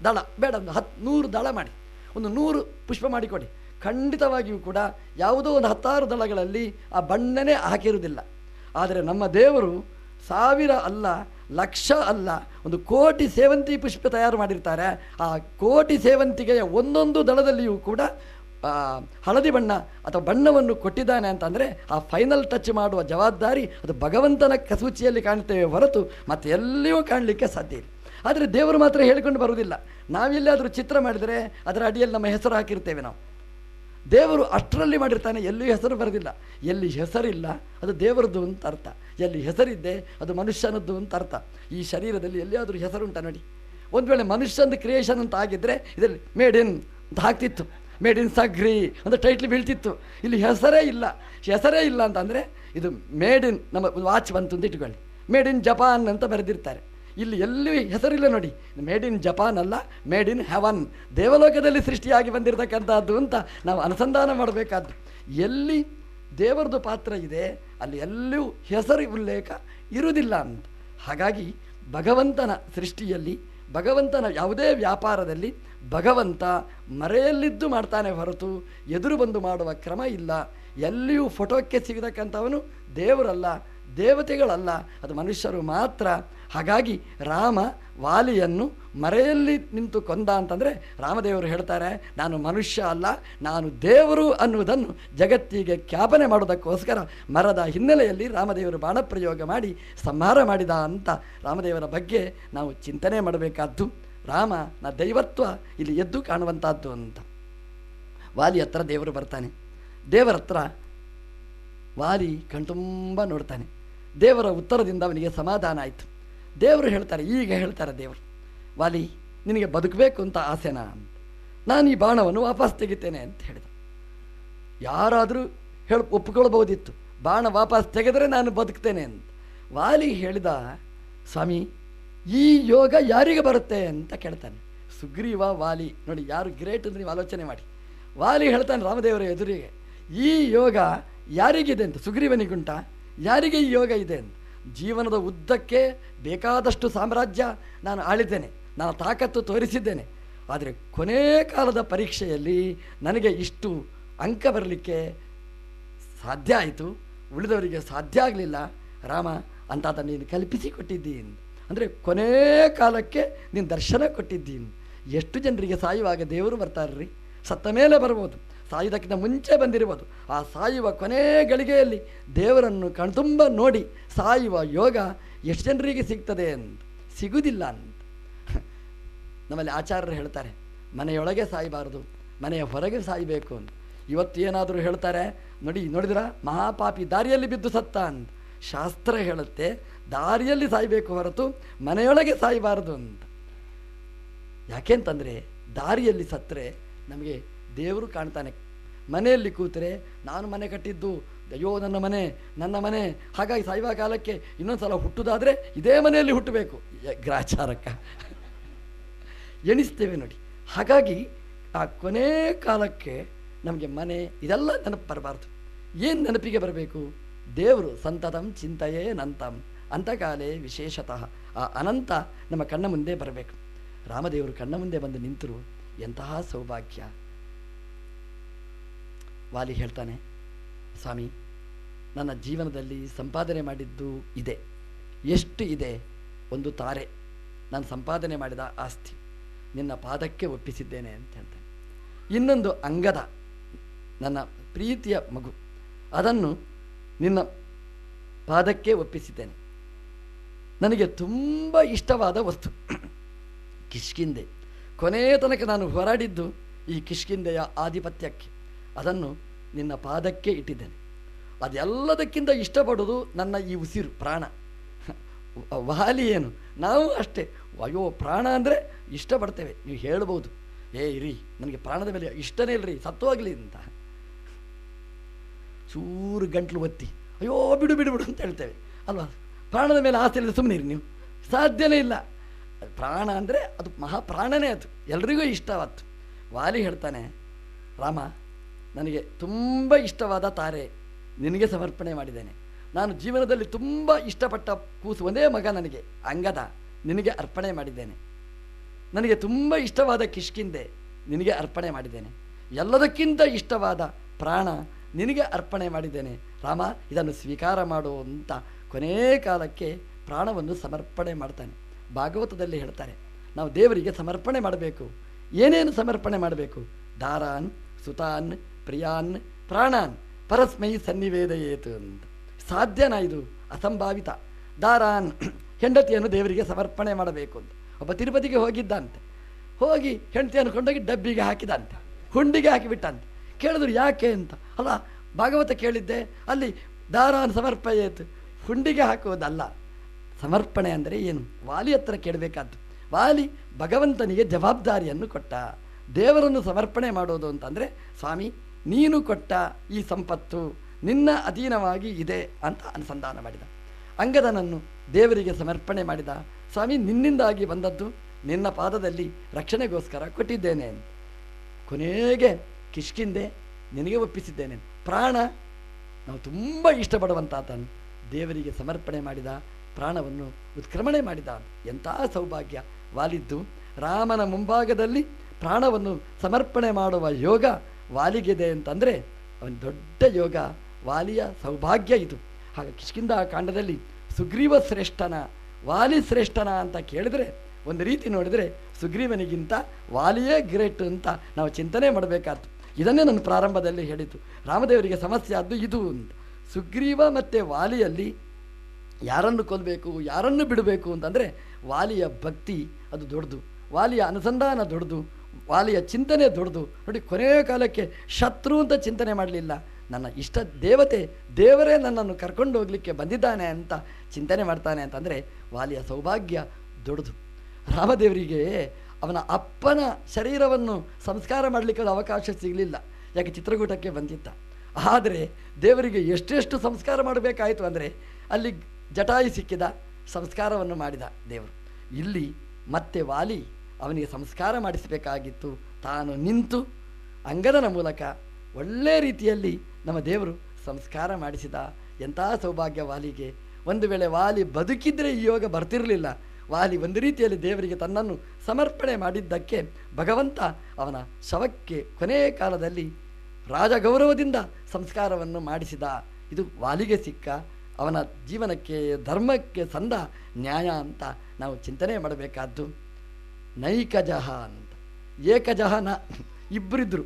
ದಳ, ಬೇಡ, ಒಂದು ಹತ್ತು ನೂರು ದಳ ಮಾಡಿ. ಒಂದು ನೂರು ಪುಷ್ಪ ಮಾಡಿಕೊಡಿ. ಖಂಡಿತವಾಗಿಯೂ ಕೂಡ ಯಾವುದೋ ಒಂದು ಹತ್ತಾರು ದಳಗಳಲ್ಲಿ ಆ ಬಣ್ಣನೇ ಹಾಕಿರುವುದಿಲ್ಲ. ಆದರೆ ನಮ್ಮ ದೇವರು ಸಾವಿರ ಅಲ್ಲ ಲಕ್ಷ ಅಲ್ಲ, ಒಂದು ಕೋಟಿ ಸೇವಂತಿ ಪುಷ್ಪ ತಯಾರು ಮಾಡಿರ್ತಾರೆ. ಆ ಕೋಟಿ ಸೇವಂತಿಗೆಯ ಒಂದೊಂದು ದಳದಲ್ಲಿಯೂ ಕೂಡ ಹಳದಿ ಬಣ್ಣ ಅಥವಾ ಬಣ್ಣವನ್ನು ಕೊಟ್ಟಿದ್ದಾನೆ ಅಂತಂದರೆ ಆ ಫೈನಲ್ ಟಚ್ ಮಾಡುವ ಜವಾಬ್ದಾರಿ ಅದು ಭಗವಂತನ ಕಸೂಚಿಯಲ್ಲಿ ಕಾಣ್ತೇವೆ ಹೊರತು ಮತ್ತೆ ಎಲ್ಲಿಯೂ ಕಾಣಲಿಕ್ಕೆ ಸಾಧ್ಯ ಇಲ್ಲ. ಆದರೆ ದೇವರು ಮಾತ್ರ ಹೇಳಿಕೊಂಡು ಬರುವುದಿಲ್ಲ. ನಾವೆಲ್ಲಾದರೂ ಚಿತ್ರ ಮಾಡಿದರೆ ಅದರ ಅಡಿಯಲ್ಲಿ ನಮ್ಮ ಹೆಸರು ಹಾಕಿರ್ತೇವೆ ನಾವು. ದೇವರು ಅಷ್ಟರಲ್ಲಿ ಮಾಡಿರ್ತಾನೆ, ಎಲ್ಲಿ ಹೆಸರು ಬರೆದಿಲ್ಲ. ಎಲ್ಲಿ ಹೆಸರಿಲ್ಲ, ಅದು ದೇವರದ್ದು ಅಂತ ಅರ್ಥ. ಎಲ್ಲಿ ಹೆಸರಿದ್ದೆ, ಅದು ಮನುಷ್ಯನದ್ದು ಅಂತ ಅರ್ಥ. ಈ ಶರೀರದಲ್ಲಿ ಎಲ್ಲಿಯಾದರೂ ಹೆಸರುಂಟ ನೋಡಿ. ಒಂದು ವೇಳೆ ಮನುಷ್ಯಂದು ಕ್ರಿಯೇಷನ್ ಅಂತ ಆಗಿದ್ದರೆ ಇದರಲ್ಲಿ ಮೇಡ್ ಇನ್ ಅಂತ ಹಾಕ್ತಿತ್ತು. ಮೇಡ್ ಇನ್ ಸಗ್ರಿ ಅಂತ ಟೈಟ್ಲ್ ಬೀಳ್ತಿತ್ತು. ಇಲ್ಲಿ ಹೆಸರೇ ಇಲ್ಲ. ಹೆಸರೇ ಇಲ್ಲ ಅಂತಂದರೆ, ಇದು ಮೇಡ್ ಇನ್ ನಮ್ಮ ವಾಚ್ ಬಂತು ಅಂತ ಇಟ್ಕೊಳ್ಳಿ. ಮೇಡ್ ಇನ್ ಜಪಾನ್ ಅಂತ ಬರೆದಿರ್ತಾರೆ. ಇಲ್ಲಿ ಎಲ್ಲಿ ಹೆಸರಿಲ್ಲ ನೋಡಿ. ಮೇಡ್ ಇನ್ ಜಪಾನ್ ಅಲ್ಲ ಮೇಡ್ ಇನ್ ಹೆವನ್ ದೇವಲೋಕದಲ್ಲಿ ಸೃಷ್ಟಿಯಾಗಿ ಬಂದಿರತಕ್ಕಂಥದ್ದು ಅಂತ ನಾವು ಅನುಸಂಧಾನ ಮಾಡಬೇಕಾದ್ದು. ಎಲ್ಲಿ ದೇವರದು ಪಾತ್ರ ಇದೆ, ಅಲ್ಲಿ ಎಲ್ಲಿಯೂ ಹೆಸರು ಉಲ್ಲೇಖ ಇರುವುದಿಲ್ಲ ಅಂತ. ಹಾಗಾಗಿ ಭಗವಂತನ ಸೃಷ್ಟಿಯಲ್ಲಿ, ಭಗವಂತನ ಯಾವುದೇ ವ್ಯಾಪಾರದಲ್ಲಿ ಭಗವಂತ ಮರೆಯಲ್ಲಿದ್ದು ಮಾಡ್ತಾನೆ ಹೊರತು ಎದುರು ಬಂದು ಮಾಡುವ ಕ್ರಮ ಇಲ್ಲ. ಎಲ್ಲಿಯೂ ಫೋಟೋಕ್ಕೆ ಸಿಗತಕ್ಕಂಥವನು ದೇವರಲ್ಲ, ದೇವತೆಗಳಲ್ಲ, ಅದು ಮನುಷ್ಯರು ಮಾತ್ರ. ಹಾಗಾಗಿ ರಾಮ ವಾಲಿಯನ್ನು ಮರೆಯಲ್ಲಿ ನಿಂತು ಕೊಂದ ಅಂತಂದರೆ ರಾಮದೇವರು ಹೇಳ್ತಾರೆ, ನಾನು ಮನುಷ್ಯ ಅಲ್ಲ, ನಾನು ದೇವರು ಅನ್ನುವುದನ್ನು ಜಗತ್ತಿಗೆ ಖ್ಯಾಪನೆ ಮಾಡೋದಕ್ಕೋಸ್ಕರ ಮರದ ಹಿನ್ನೆಲೆಯಲ್ಲಿ ರಾಮದೇವರು ಬಾಣಪ್ರಯೋಗ ಮಾಡಿ ಸಂಹಾರ ಮಾಡಿದ ಅಂತ ರಾಮದೇವರ ಬಗ್ಗೆ ನಾವು ಚಿಂತನೆ ಮಾಡಬೇಕಾದ್ದು, ರಾಮ ನ ದೈವತ್ವ ಇಲ್ಲಿ ಎದ್ದು ಕಾಣುವಂಥದ್ದು ಅಂತ. ವಾಲಿ ಹತ್ರ ದೇವರು ಬರ್ತಾನೆ. ದೇವರ ಹತ್ರ ವಾಲಿ ಕಣ್ತುಂಬ ನೋಡ್ತಾನೆ. ದೇವರ ಉತ್ತರದಿಂದ ಅವನಿಗೆ ಸಮಾಧಾನ ಆಯಿತು. ದೇವರು ಹೇಳ್ತಾರೆ, ಈಗ ಹೇಳ್ತಾರೆ ದೇವರು, ವಾಲಿ, ನಿನಗೆ ಬದುಕಬೇಕು ಅಂತ ಆಸೆನಾ ಅಂತ. ನಾನು ಈ ಬಾಣವನ್ನು ವಾಪಸ್ ತೆಗಿತೇನೆ ಅಂತ ಹೇಳಿದ. ಯಾರಾದರೂ ಹೇಳಿ, ಒಪ್ಪಿಕೊಳ್ಬಹುದಿತ್ತು, ಬಾಣ ವಾಪಸ್ ತೆಗೆದರೆ ನಾನು ಬದುಕ್ತೇನೆ ಅಂತ. ವಾಲಿ ಹೇಳಿದ, ಸ್ವಾಮಿ, ಈ ಯೋಗ ಯಾರಿಗೆ ಬರುತ್ತೆ ಅಂತ ಕೇಳ್ತಾನೆ. ಸುಗ್ರೀವ, ವಾಲಿ, ನೋಡಿ ಯಾರು ಗ್ರೇಟ್ ಅಂತ ನೀವು ಆಲೋಚನೆ ಮಾಡಿ. ವಾಲಿ ಹೇಳ್ತಾನೆ ರಾಮದೇವರ ಎದುರಿಗೆ, ಈ ಯೋಗ ಯಾರಿಗಿದೆ ಅಂತ ಸುಗ್ರೀವನಿಗುಂಟ ಯಾರಿಗೆ ಈ ಯೋಗ ಇದೆ ಅಂತ? ಜೀವನದ ಉದ್ದಕ್ಕೆ ಬೇಕಾದಷ್ಟು ಸಾಮ್ರಾಜ್ಯ ನಾನು ಆಳಿದ್ದೇನೆ, ನಾನು ತಾಕತ್ತು ತೋರಿಸಿದ್ದೇನೆ. ಆದರೆ ಕೊನೆ ಕಾಲದ ಪರೀಕ್ಷೆಯಲ್ಲಿ ನನಗೆ ಇಷ್ಟು ಅಂಕ ಬರಲಿಕ್ಕೆ ಸಾಧ್ಯ ಆಯಿತು, ಉಳಿದವರಿಗೆ ಸಾಧ್ಯ ಆಗಲಿಲ್ಲ. ರಾಮ ಅಂತ ಅದನ್ನು ನೀನು ಕಲ್ಪಿಸಿ ಕೊಟ್ಟಿದ್ದೀನಿ. ಅಂದರೆ ಕೊನೇ ಕಾಲಕ್ಕೆ ನೀನು ದರ್ಶನ ಕೊಟ್ಟಿದ್ದೀನಿ. ಎಷ್ಟು ಜನರಿಗೆ ಸಾಯುವಾಗ ದೇವರು ಬರ್ತಾರ್ರಿ? ಸತ್ತ ಮೇಲೆ ಬರ್ಬೋದು. ಸಾಯುವುದಕ್ಕಿಂತ ಮುಂಚೆ ಬಂದಿರ್ಬೋದು ಆ ಸಾಯುವ ಕೊನೆ ಗಳಿಗೆಯಲ್ಲಿ ದೇವರನ್ನು ಕಣ್ತುಂಬ ನೋಡಿ ಸಾಯುವ ಯೋಗ ಎಷ್ಟು ಜನರಿಗೆ ಸಿಗ್ತದೆ ಅಂತ ಸಿಗುವುದಿಲ್ಲ ಅಂತ ನಮ್ಮಲ್ಲಿ ಆಚಾರ್ಯರು ಹೇಳ್ತಾರೆ, ಮನೆಯೊಳಗೆ ಸಾಯಬಾರದು, ಮನೆಯ ಹೊರಗೆ ಸಾಯಬೇಕು ಅಂತ ಇವತ್ತು ಏನಾದರೂ ಹೇಳ್ತಾರೆ, ನೋಡಿ, ನೋಡಿದ್ರ, ಮಹಾಪಾಪಿ ದಾರಿಯಲ್ಲಿ ಬಿದ್ದು ಸತ್ತ ಅಂತ ಶಾಸ್ತ್ರ ಹೇಳುತ್ತೆ, ದಾರಿಯಲ್ಲಿ ಸಾಯಬೇಕು ಹೊರತು ಮನೆಯೊಳಗೆ ಸಾಯಬಾರದು ಅಂತ ಯಾಕೆಂತಂದರೆ, ದಾರಿಯಲ್ಲಿ ಸತ್ತರೆ ನಮಗೆ ದೇವರು ಕಾಣ್ತಾನೆ. ಮನೆಯಲ್ಲಿ ಕೂತರೆ, ನಾನು ಮನೆ ಕಟ್ಟಿದ್ದು, ಅಯ್ಯೋ, ನನ್ನ ಮನೆ ನನ್ನ ಮನೆ. ಹಾಗಾಗಿ ಸಾಯುವ ಕಾಲಕ್ಕೆ ಇನ್ನೊಂದು ಸಲ ಹುಟ್ಟುದಾದರೆ ಇದೇ ಮನೆಯಲ್ಲಿ ಹುಟ್ಟಬೇಕು. ಗ್ರಾಚಾರಕ್ಕ. ಎಣಿಸ್ತೇವೆ ನೋಡಿ. ಹಾಗಾಗಿ ಆ ಕೊನೆ ಕಾಲಕ್ಕೆ ನಮಗೆ ಮನೆ ಇದೆಲ್ಲ ನೆನಪು ಬರಬಾರ್ದು. ಏನು ನೆನಪಿಗೆ ಬರಬೇಕು? ದೇವರು ಸಂತತಂ ಚಿಂತೆಯೇ ನಂತಂ. ಅಂತಕಾಲೇ ವಿಶೇಷತಃ. ಆ ಅನಂತ ನಮ್ಮ ಕಣ್ಣ ಮುಂದೆ ಬರಬೇಕು. ರಾಮದೇವರು ಕಣ್ಣ ಮುಂದೆ ಬಂದು ನಿಂತರು ಎಂತಹ ಸೌಭಾಗ್ಯ. ವಾಲಿ ಹೇಳ್ತಾನೆ, ಸ್ವಾಮಿ, ನನ್ನ ಜೀವನದಲ್ಲಿ ಸಂಪಾದನೆ ಮಾಡಿದ್ದು ಇದೆ, ಎಷ್ಟು ಇದೆ? ಒಂದು ತಾರೆ. ನಾನು ಸಂಪಾದನೆ ಮಾಡಿದ ಆಸ್ತಿ, ನಿನ್ನ ಪಾದಕ್ಕೆ ಒಪ್ಪಿಸಿದ್ದೇನೆ, ಅಂತ ಹೇಳ್ತಾನೆ. ಇನ್ನೊಂದು ಅಂಗದ, ನನ್ನ ಪ್ರೀತಿಯ ಮಗು, ಅದನ್ನು ನಿನ್ನ ಪಾದಕ್ಕೆ ಒಪ್ಪಿಸಿದ್ದೇನೆ. ನನಗೆ ತುಂಬ ಇಷ್ಟವಾದ ವಸ್ತು. ಕಿಷ್ಕಿಂದೆ ಕೊನೆಯ ತನಕ ನಾನು ಹೋರಾಡಿದ್ದು ಈ ಕಿಷ್ಕಿಂದೆಯ ಆಧಿಪತ್ಯಕ್ಕೆ. ಅದನ್ನು ನಿನ್ನ ಪಾದಕ್ಕೆ ಇಟ್ಟಿದ್ದೇನೆ. ಅದೆಲ್ಲದಕ್ಕಿಂತ ಇಷ್ಟಪಡೋದು ನನ್ನ ಈ ಉಸಿರು, ಪ್ರಾಣ. ವಾಲಿ ಏನು? ನಾವು ಅಷ್ಟೇ. ಅಯ್ಯೋ ಪ್ರಾಣ ಅಂದರೆ ಇಷ್ಟಪಡ್ತೇವೆ. ನೀವು ಹೇಳ್ಬೋದು ಏ, ಇರಿ, ನನಗೆ ಪ್ರಾಣದ ಮೇಲೆ ಇಷ್ಟನೇ ಇಲ್ಲರಿ ಸತ್ವಾಗಲಿ ಅಂತ. ಚೂರು ಗಂಟ್ಲು ಒತ್ತಿ, ಅಯ್ಯೋ, ಬಿಡು ಬಿಡು ಬಿಡು ಅಂತ ಹೇಳ್ತೇವೆ. ಅಲ್ವಾ? ಪ್ರಾಣದ ಮೇಲೆ ಆಸೆ ಇಲ್ಲ ಸುಮ್ಮನೆ ಇರಿ ನೀವು. ಸಾಧ್ಯನೇ ಇಲ್ಲ. ಪ್ರಾಣ ಅಂದರೆ ಅದು ಮಹಾಪ್ರಾಣನೇ ಅದು. ಎಲ್ರಿಗೂ ಇಷ್ಟವತ್ತು ವಾಲಿ ಹೇಳ್ತಾನೆ, ರಾಮ ನನಗೆ ತುಂಬ ಇಷ್ಟವಾದ ತಾರೆ ನಿನಗೆ ಸಮರ್ಪಣೆ ಮಾಡಿದ್ದೇನೆ. ನಾನು ಜೀವನದಲ್ಲಿ ತುಂಬ ಇಷ್ಟಪಟ್ಟ ಕೂಸು ಒಂದೇ ಮಗ ನನಗೆ, ಅಂಗದ, ನಿನಗೆ ಅರ್ಪಣೆ ಮಾಡಿದ್ದೇನೆ. ನನಗೆ ತುಂಬ ಇಷ್ಟವಾದ ಕಿಷ್ಕಿಂದೆ ನಿನಗೆ ಅರ್ಪಣೆ ಮಾಡಿದ್ದೇನೆ. ಎಲ್ಲದಕ್ಕಿಂತ ಇಷ್ಟವಾದ ಪ್ರಾಣ ನಿನಗೆ ಅರ್ಪಣೆ ಮಾಡಿದ್ದೇನೆ. ರಾಮ, ಇದನ್ನು ಸ್ವೀಕಾರ ಮಾಡು ಅಂತ ಕೊನೇ ಕಾಲಕ್ಕೆ ಪ್ರಾಣವನ್ನು ಸಮರ್ಪಣೆ ಮಾಡ್ತಾನೆ. ಭಾಗವತದಲ್ಲಿ ಹೇಳ್ತಾರೆ, ನಾವು ದೇವರಿಗೆ ಸಮರ್ಪಣೆ ಮಾಡಬೇಕು. ಏನೇನು ಸಮರ್ಪಣೆ ಮಾಡಬೇಕು? ದಾರಾನ್ ಸುತಾನ್ ಪ್ರಿಯಾನ್ ಪ್ರಾಣಾನ್ ಪರಸ್ಮೈ ಸನ್ನಿವೇದಯೇತು ಅಂತ. ಸಾಧ್ಯನಾ ಇದು? ಅಸಂಭಾವಿತ. ದಾರಾನ್ ಹೆಂಡತಿಯನ್ನು ದೇವರಿಗೆ ಸಮರ್ಪಣೆ ಮಾಡಬೇಕು ಅಂತ. ಒಬ್ಬ ತಿರುಪತಿಗೆ ಹೋಗಿದ್ದಂತೆ. ಹೋಗಿ ಹೆಂಡತಿಯನ್ನು ಕೊಂಡೋಗಿ ಡಬ್ಬಿಗೆ ಹಾಕಿದಂತೆ. ಹುಂಡಿಗೆ ಹಾಕಿಬಿಟ್ಟಂತೆ. ಕೇಳಿದ್ರು ಯಾಕೆ ಅಂತ. ಅಲ್ಲ, ಭಾಗವತ ಕೇಳಿದ್ದೆ, ಅಲ್ಲಿ ದಾರಾನ್ ಸಮರ್ಪಯೇತು. ಹುಂಡಿಗೆ ಹಾಕುವುದಲ್ಲ. ಸಮರ್ಪಣೆ ಅಂದರೆ ಏನು? ವಾಲಿ ಹತ್ರ ಕೇಳಬೇಕಾದ್ದು. ವಾಲಿ ಭಗವಂತನಿಗೆ ಜವಾಬ್ದಾರಿಯನ್ನು ಕೊಟ್ಟ. ದೇವರನ್ನು ಸಮರ್ಪಣೆ ಮಾಡೋದು ಅಂತಂದರೆ, ಸ್ವಾಮಿ, ನೀನು ಕೊಟ್ಟ ಈ ಸಂಪತ್ತು ನಿನ್ನ ಅಧೀನವಾಗಿ ಇದೆ ಅಂತ ಅನುಸಂಧಾನ ಮಾಡಿದ. ಅಂಗದನನ್ನು ದೇವರಿಗೆ ಸಮರ್ಪಣೆ ಮಾಡಿದ. ಸ್ವಾಮಿ, ನಿನ್ನಿಂದಾಗಿ ಬಂದದ್ದು ನಿನ್ನ ಪಾದದಲ್ಲಿ ರಕ್ಷಣೆಗೋಸ್ಕರ ಕೊಟ್ಟಿದ್ದೇನೆ ಕೊನೆಗೆ ಕಿಷ್ಕಿಂದೆ ನಿನಗೆ ಒಪ್ಪಿಸಿದ್ದೇನೆ. ಪ್ರಾಣ, ನಾವು ತುಂಬ ಇಷ್ಟಪಡುವಂತಾತನು ದೇವರಿಗೆ ಸಮರ್ಪಣೆ ಮಾಡಿದ, ಪ್ರಾಣವನ್ನು ಉತ್ಕ್ರಮಣೆ ಮಾಡಿದ ಎಂಥ ಸೌಭಾಗ್ಯ ವಾಲಿದ್ದು. ರಾಮನ ಮುಂಭಾಗದಲ್ಲಿ ಪ್ರಾಣವನ್ನು ಸಮರ್ಪಣೆ ಮಾಡುವ ಯೋಗ ವಾಲಿಗಿದೆ ಅಂತಂದರೆ ಅವನ ದೊಡ್ಡ ಯೋಗ, ವಾಲಿಯ ಸೌಭಾಗ್ಯ ಇದು. ಹಾಗೆ ಕಿಷ್ಕಿಂದ ಕಾಂಡದಲ್ಲಿ ಸುಗ್ರೀವ ಶ್ರೇಷ್ಠನ, ವಾಲಿ ಶ್ರೇಷ್ಠನ ಅಂತ ಕೇಳಿದ್ರೆ, ಒಂದು ರೀತಿ ನೋಡಿದರೆ ಸುಗ್ರೀವನಿಗಿಂತ ವಾಲಿಯೇ ಗ್ರೇಟ್ ಅಂತ ನಾವು ಚಿಂತನೆ ಮಾಡಬೇಕಾಯ್ತು. ಇದನ್ನೇ ನಾನು ಪ್ರಾರಂಭದಲ್ಲಿ ಹೇಳಿತು ರಾಮದೇವರಿಗೆ ಸಮಸ್ಯೆ ಆದ್ದು ಇದು ಅಂತ. ಸುಗ್ರೀವ ಮತ್ತು ವಾಲಿಯಲ್ಲಿ ಯಾರನ್ನು ಕೊಲ್ಲಬೇಕು ಯಾರನ್ನು ಬಿಡಬೇಕು ಅಂತಂದರೆ ವಾಲಿಯ ಭಕ್ತಿ ಅದು ದೊಡ್ಡದು. ವಾಲಿಯ ಅನುಸಂಧಾನ ದೊಡ್ಡದು. ವಾಲಿಯ ಚಿಂತನೆ ದೊಡ್ಡದು ನೋಡಿ ಕೊನೆಯ ಕಾಲಕ್ಕೆ ಶತ್ರು ಅಂತ ಚಿಂತನೆ ಮಾಡಲಿಲ್ಲ. ನನ್ನ ಇಷ್ಟ ದೇವತೆ, ದೇವರೇ ನನ್ನನ್ನು ಕರ್ಕೊಂಡು ಹೋಗಲಿಕ್ಕೆ ಬಂದಿದ್ದಾನೆ ಅಂತ ಚಿಂತನೆ ಮಾಡ್ತಾನೆ ಅಂತಂದರೆ ವಾಲಿಯ ಸೌಭಾಗ್ಯ ದೊಡ್ಡದು ರಾಮದೇವರಿಗೆ ಅವನ ಅಪ್ಪನ ಶರೀರವನ್ನು ಸಂಸ್ಕಾರ ಮಾಡಲಿಕ್ಕೆ ಅವಕಾಶ ಸಿಗಲಿಲ್ಲ. ಯಾಕೆ ಚಿತ್ರಕೂಟಕ್ಕೆ ಬಂದಿದ್ದ. ಆದರೆ ದೇವರಿಗೆ ಎಷ್ಟೆಷ್ಟು ಸಂಸ್ಕಾರ ಮಾಡಬೇಕಾಯಿತು ಅಂದರೆ ಅಲ್ಲಿ ಜಟಾಯಿ ಸಿಕ್ಕಿದ, ಸಂಸ್ಕಾರವನ್ನು ಮಾಡಿದ ದೇವರು. ಇಲ್ಲಿ ಮತ್ತೆ ವಾಲಿ ಅವನಿಗೆ ಸಂಸ್ಕಾರ ಮಾಡಿಸಬೇಕಾಗಿತ್ತು. ತಾನು ನಿಂತು ಅಂಗದನ ಮೂಲಕ ಒಳ್ಳೆ ರೀತಿಯಲ್ಲಿ ನಮ್ಮ ದೇವರು ಸಂಸ್ಕಾರ ಮಾಡಿಸಿದ. ಎಂಥ ಸೌಭಾಗ್ಯ ವಾಲಿಗೆ ಒಂದು ವೇಳೆ ವಾಲಿ ಬದುಕಿದ್ರೆ ಈ ಯೋಗ ಬರ್ತಿರಲಿಲ್ಲ. ವಾಲಿ ಒಂದು ರೀತಿಯಲ್ಲಿ ದೇವರಿಗೆ ತನ್ನನ್ನು ಸಮರ್ಪಣೆ ಮಾಡಿದ್ದಕ್ಕೆ ಭಗವಂತ ಅವನ ಶವಕ್ಕೆ ಕೊನೆಯ ಕಾಲದಲ್ಲಿ ರಾಜಗೌರವದಿಂದ ಸಂಸ್ಕಾರವನ್ನು ಮಾಡಿಸಿದ. ಇದು ವಾಲಿಗೆ ಸಿಕ್ಕ. ಅವನ ಜೀವನಕ್ಕೆ, ಧರ್ಮಕ್ಕೆ ಸಂದ ನ್ಯಾಯ ಅಂತ ನಾವು ಚಿಂತನೆ ಮಾಡಬೇಕಾದ್ದು. ನೈಕಜಹ ಅಂತ. ಏಕಜಹ ನ ಇಬ್ಬರಿದ್ದರು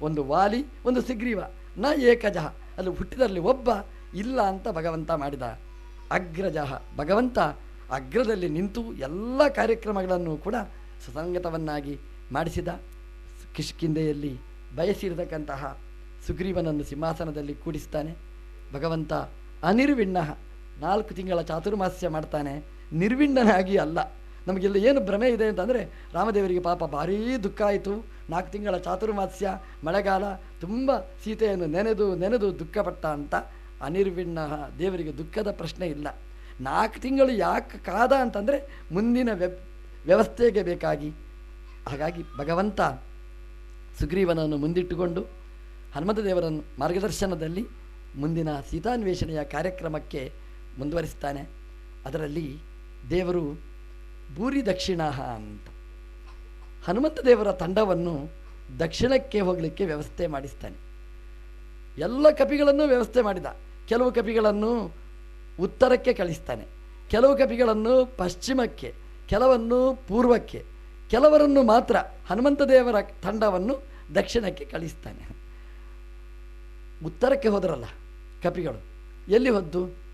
ಒಂದು ವಾಲಿ, ಒಂದು ಸುಗ್ರೀವ. ನ ಏಕಜಹ ಅಲ್ಲಿ ಹುಟ್ಟಿದಲ್ಲಿ ಒಬ್ಬ ಇಲ್ಲ ಅಂತ ಭಗವಂತ ಮಾಡಿದ ಅಗ್ರಜಹ. ಭಗವಂತ ಅಗ್ರದಲ್ಲಿ ನಿಂತು ಎಲ್ಲ ಕಾರ್ಯಕ್ರಮಗಳನ್ನು ಕೂಡ ಸುಸಂಗತವನ್ನಾಗಿ ಮಾಡಿಸಿದ. ಕಿಷ್ಕಿಂದೆಯಲ್ಲಿ ಬಯಸಿರತಕ್ಕಂತಹ ಸುಗ್ರೀವನನ್ನು ಸಿಂಹಾಸನದಲ್ಲಿ ಕೂಡಿಸ್ತಾನೆ. ಭಗವಂತ ಅನಿರ್ವಿಣ್ಣ ನಾಲ್ಕು ತಿಂಗಳ ಚಾತುರ್ಮಾಸ್ಯ ಮಾಡ್ತಾನೆ. ನಿರ್ವಿಣ್ಣನಾಗಿ ಅಲ್ಲ. ನಮಗೆಲ್ಲ ಏನು ಭ್ರಮೆ ಇದೆ ಅಂತಂದರೆ ರಾಮದೇವರಿಗೆ ಪಾಪ ಭಾರೀ ದುಃಖ ಆಯಿತು. ನಾಲ್ಕು ತಿಂಗಳ ಚಾತುರ್ಮಾಸ್ಯ, ಮಳೆಗಾಲ, ತುಂಬ ಸೀತೆಯನ್ನು ನೆನೆದು ನೆನೆದು ದುಃಖಪಟ್ಟ ಅಂತ ಅನಿರ್ವಿಣ್ಣ ದೇವರಿಗೆ ದುಃಖದ ಪ್ರಶ್ನೆ ಇಲ್ಲ. ನಾಲ್ಕು ತಿಂಗಳು ಯಾಕೆ ಕಾದ ಅಂತಂದರೆ ಮುಂದಿನ ವ್ಯ, ವ್ಯವಸ್ಥೆಗೆ ಬೇಕಾಗಿ. ಹಾಗಾಗಿ ಭಗವಂತ ಸುಗ್ರೀವನನ್ನು ಮುಂದಿಟ್ಟುಕೊಂಡು ಹನುಮಂತ ದೇವರನ್ನು ಮಾರ್ಗದರ್ಶನದಲ್ಲಿ ಮುಂದಿನ ಸೀತಾನ್ವೇಷಣೆಯ ಕಾರ್ಯಕ್ರಮಕ್ಕೆ ಮುಂದುವರಿಸ್ತಾನೆ. ಅದರಲ್ಲಿ ದೇವರು ಭೂರಿ ದಕ್ಷಿಣ ಅಂತ. ಹನುಮಂತ ದೇವರ ತಂಡವನ್ನು ದಕ್ಷಿಣಕ್ಕೆ ಹೋಗಲಿಕ್ಕೆ ವ್ಯವಸ್ಥೆ ಮಾಡಿಸ್ತಾನೆ. ಎಲ್ಲ ಕಪಿಗಳನ್ನು ವ್ಯವಸ್ಥೆ ಮಾಡಿದ. ಕೆಲವು ಕಪಿಗಳನ್ನು ಉತ್ತರಕ್ಕೆ ಕಳಿಸ್ತಾನೆ. ಕೆಲವು ಕಪಿಗಳನ್ನು ಪಶ್ಚಿಮಕ್ಕೆ, ಕೆಲವನ್ನು ಪೂರ್ವಕ್ಕೆ, ಕೆಲವರನ್ನು ಮಾತ್ರ ಹನುಮಂತ ದೇವರ ತಂಡವನ್ನು ದಕ್ಷಿಣಕ್ಕೆ ಕಳಿಸ್ತಾನೆ. ಉತ್ತರಕ್ಕೆ ಹೋದರಲ್ಲ ಕಪಿಗಳು. ಎಲ್ಲಿ ಹೊದ್ದು?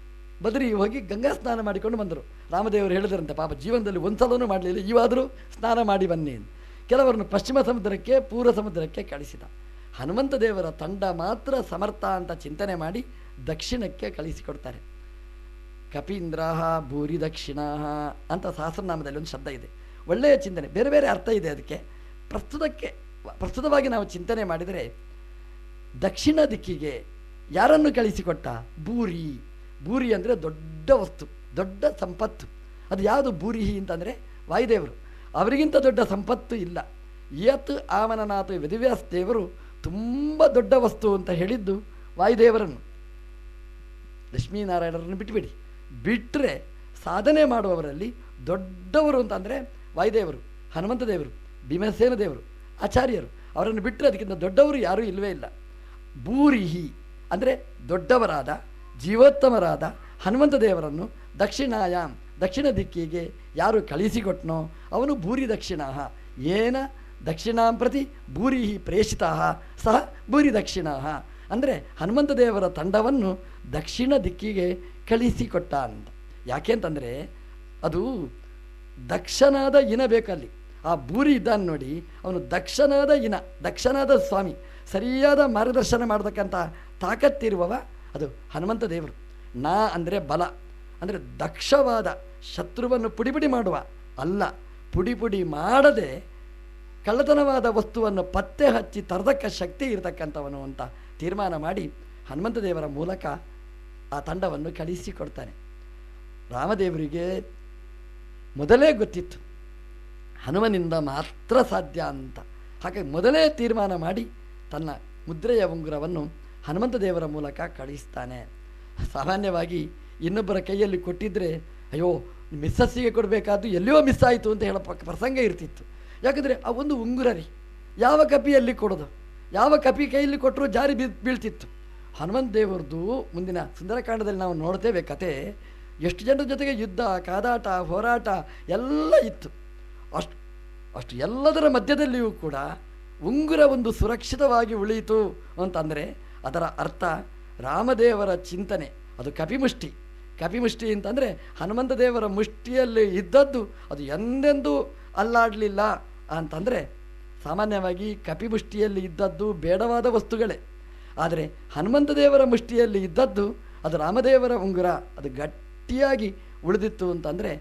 ಬದರಿ ಹೋಗಿ ಗಂಗಾ ಸ್ನಾನ ಮಾಡಿಕೊಂಡು ಬಂದರು. ರಾಮದೇವರು ಹೇಳಿದ್ರಂತೆ, ಪಾಪ ಜೀವನದಲ್ಲಿ ಒಂದು ಸಲವೂ ಮಾಡಲಿಲ್ಲ ಇವಾದರೂ ಸ್ನಾನ ಮಾಡಿ ಬನ್ನಿ. ಕೆಲವರನ್ನು ಪಶ್ಚಿಮ ಸಮುದ್ರಕ್ಕೆ, ಪೂರ್ವ ಸಮುದ್ರಕ್ಕೆ ಕಳಿಸಿದ. ಹನುಮಂತ ದೇವರ ತಂಡ ಮಾತ್ರ ಸಮರ್ಥ ಅಂತ ಚಿಂತನೆ ಮಾಡಿ ದಕ್ಷಿಣಕ್ಕೆ ಕಳಿಸಿಕೊಡ್ತಾರೆ. ಕಪೀಂದ್ರ ಭೂರಿ ದಕ್ಷಿಣ ಅಂತ ಸಹಸ್ರನಾಮದಲ್ಲಿ ಒಂದು ಶಬ್ದ ಇದೆ. ಒಳ್ಳೆಯ ಚಿಂತನೆ, ಬೇರೆ ಬೇರೆ ಅರ್ಥ ಇದೆ ಅದಕ್ಕೆ. ಪ್ರಸ್ತುತಕ್ಕೆ, ಪ್ರಸ್ತುತವಾಗಿ ನಾವು ಚಿಂತನೆ ಮಾಡಿದರೆ ದಕ್ಷಿಣ ದಿಕ್ಕಿಗೆ ಯಾರನ್ನು ಕಳಿಸಿಕೊಟ್ಟ? ಭೂರಿ. ಭೂರಿ ಅಂದರೆ ದೊಡ್ಡ ವಸ್ತು, ದೊಡ್ಡ ಸಂಪತ್ತು. ಅದು ಯಾವುದು ಭೂರಿಹಿ ಅಂತಂದರೆ ವಾಯುದೇವರು. ಅವರಿಗಿಂತ ದೊಡ್ಡ ಸಂಪತ್ತು ಇಲ್ಲ. ಯತ್ ಆಮನನಾಥ ವೇದವ್ಯಾಸ ದೇವರು ತುಂಬ ದೊಡ್ಡ ವಸ್ತು ಅಂತ ಹೇಳಿದ್ದು ವಾಯುದೇವರನ್ನು. ಲಕ್ಷ್ಮೀನಾರಾಯಣರನ್ನು ಬಿಟ್ಟುಬಿಡಿ ಬಿಟ್ಟರೆ ಸಾಧನೆ ಮಾಡುವವರಲ್ಲಿ ದೊಡ್ಡವರು ಅಂತಂದರೆ ವಾಯುದೇವರು, ಹನುಮಂತ ದೇವರು, ಭೀಮಸೇನ ದೇವರು, ಆಚಾರ್ಯರು. ಅವರನ್ನು ಬಿಟ್ಟರೆ ಅದಕ್ಕಿಂತ ದೊಡ್ಡವರು ಯಾರೂ ಇಲ್ಲವೇ ಇಲ್ಲ. ಭೂರಿಹಿ ಅಂದರೆ ದೊಡ್ಡವರಾದ ಜೀವೋತ್ತಮರಾದ ಹನುಮಂತ ದೇವರನ್ನು ದಕ್ಷಿಣಾಯಾಮ್ ದಕ್ಷಿಣ ದಿಕ್ಕಿಗೆ ಯಾರು ಕಳಿಸಿಕೊಟ್ನೋ ಅವನು ಭೂರಿ ದಕ್ಷಿಣ ಏನ? ದಕ್ಷಿಣಾಂ ಪ್ರತಿ ಭೂರಿ ಪ್ರೇಷಿತ ಸಹ ಭೂರಿ ದಕ್ಷಿಣ ಅಂದರೆ ಹನುಮಂತ ದೇವರ ತಂಡವನ್ನು ದಕ್ಷಿಣ ದಿಕ್ಕಿಗೆ ಕಳಿಸಿಕೊಟ್ಟ ಅಂತ. ಯಾಕೆ ಅಂತಂದರೆ ಅದು ದಕ್ಷನಾದ ಇನ ಬೇಕಲ್ಲಿ. ಆ ಭೂರಿ ಇದ್ದಾನೆ ನೋಡಿ, ಅವನು ದಕ್ಷನಾದ ಇನ, ದಕ್ಷನಾದ ಸ್ವಾಮಿ, ಸರಿಯಾದ ಮಾರ್ಗದರ್ಶನ ಮಾಡತಕ್ಕಂಥ ತಾಕತ್ತಿರುವವ ಅದು ಹನುಮಂತ ದೇವರು. ನಾ ಅಂದರೆ ಬಲ, ಅಂದರೆ ದಕ್ಷವಾದ, ಶತ್ರುವನ್ನು ಪುಡಿಪುಡಿ ಮಾಡುವ. ಅಲ್ಲ ಪುಡಿ ಪುಡಿ ಮಾಡದೆ ಕಳ್ಳತನವಾದ ವಸ್ತುವನ್ನು ಪತ್ತೆ ಹಚ್ಚಿ ತರತಕ್ಕ ಶಕ್ತಿ ಇರತಕ್ಕಂಥವನು ಅಂತ ತೀರ್ಮಾನ ಮಾಡಿ ಹನುಮಂತ ದೇವರ ಮೂಲಕ ಆ ತಂಡವನ್ನು ಕಳಿಸಿಕೊಡ್ತಾನೆ. ರಾಮದೇವರಿಗೆ ಮೊದಲೇ ಗೊತ್ತಿತ್ತು, ಹನುಮನಿಂದ ಮಾತ್ರ ಸಾಧ್ಯ ಅಂತ. ಹಾಗಾಗಿ ಮೊದಲೇ ತೀರ್ಮಾನ ಮಾಡಿ ತನ್ನ ಮುದ್ರೆಯ ಉಂಗುರವನ್ನು ಹನುಮಂತ ದೇವರ ಮೂಲಕ ಕಳಿಸ್ತಾನೆ. ಸಾಮಾನ್ಯವಾಗಿ ಇನ್ನೊಬ್ಬರ ಕೈಯಲ್ಲಿ ಕೊಟ್ಟಿದ್ದರೆ ಅಯ್ಯೋ, ಮಿಸ್ಸಸ್ಸಿಗೆ ಕೊಡಬೇಕಾದ್ದು ಎಲ್ಲಿಯೋ ಮಿಸ್ ಆಯಿತು ಅಂತ ಹೇಳೋ ಪ್ರಸಂಗ ಇರ್ತಿತ್ತು. ಯಾಕಂದರೆ ಆ ಒಂದು ಉಂಗುರ ರೀ ಯಾವ ಕಪಿಯಲ್ಲಿ ಕೊಡೋದು, ಯಾವ ಕಪಿ ಕೈಯಲ್ಲಿ ಕೊಟ್ಟರು ಜಾರಿ ಬೀ ಬೀಳ್ತಿತ್ತು. ಹನುಮಂತ ದೇವರದು ಮುಂದಿನ ಸುಂದರಕಾಂಡದಲ್ಲಿ ನಾವು ನೋಡ್ತೇವೆ ಕತೆ, ಎಷ್ಟು ಜನರ ಜೊತೆಗೆ ಯುದ್ಧ, ಕಾದಾಟ, ಹೋರಾಟ ಎಲ್ಲ ಇತ್ತು. ಅಷ್ಟು ಅಷ್ಟು ಎಲ್ಲದರ ಮಧ್ಯದಲ್ಲಿಯೂ ಕೂಡ ಉಂಗುರ ಒಂದು ಸುರಕ್ಷಿತವಾಗಿ ಉಳಿಯಿತು ಅಂತಂದರೆ ಅದರ ಅರ್ಥ ರಾಮದೇವರ ಚಿಂತನೆ, ಅದು ಕಪಿಮುಷ್ಟಿ. ಕಪಿಮುಷ್ಟಿ ಅಂತಂದರೆ ಹನುಮಂತ ದೇವರ ಮುಷ್ಟಿಯಲ್ಲಿ ಇದ್ದದ್ದು ಅದು ಎಂದೆಂದೂ ಅಲ್ಲಾಡಲಿಲ್ಲ ಅಂತಂದರೆ ಸಾಮಾನ್ಯವಾಗಿ ಕಪಿಮುಷ್ಟಿಯಲ್ಲಿ ಇದ್ದದ್ದು ಬೇಡವಾದ ವಸ್ತುಗಳೇ. ಆದರೆ ಹನುಮಂತ ದೇವರ ಮುಷ್ಟಿಯಲ್ಲಿ ಇದ್ದದ್ದು ಅದು ರಾಮದೇವರ ಉಂಗುರ, ಅದು ಗಟ್ಟಿಯಾಗಿ ಉಳಿದಿತ್ತು ಅಂತಂದರೆ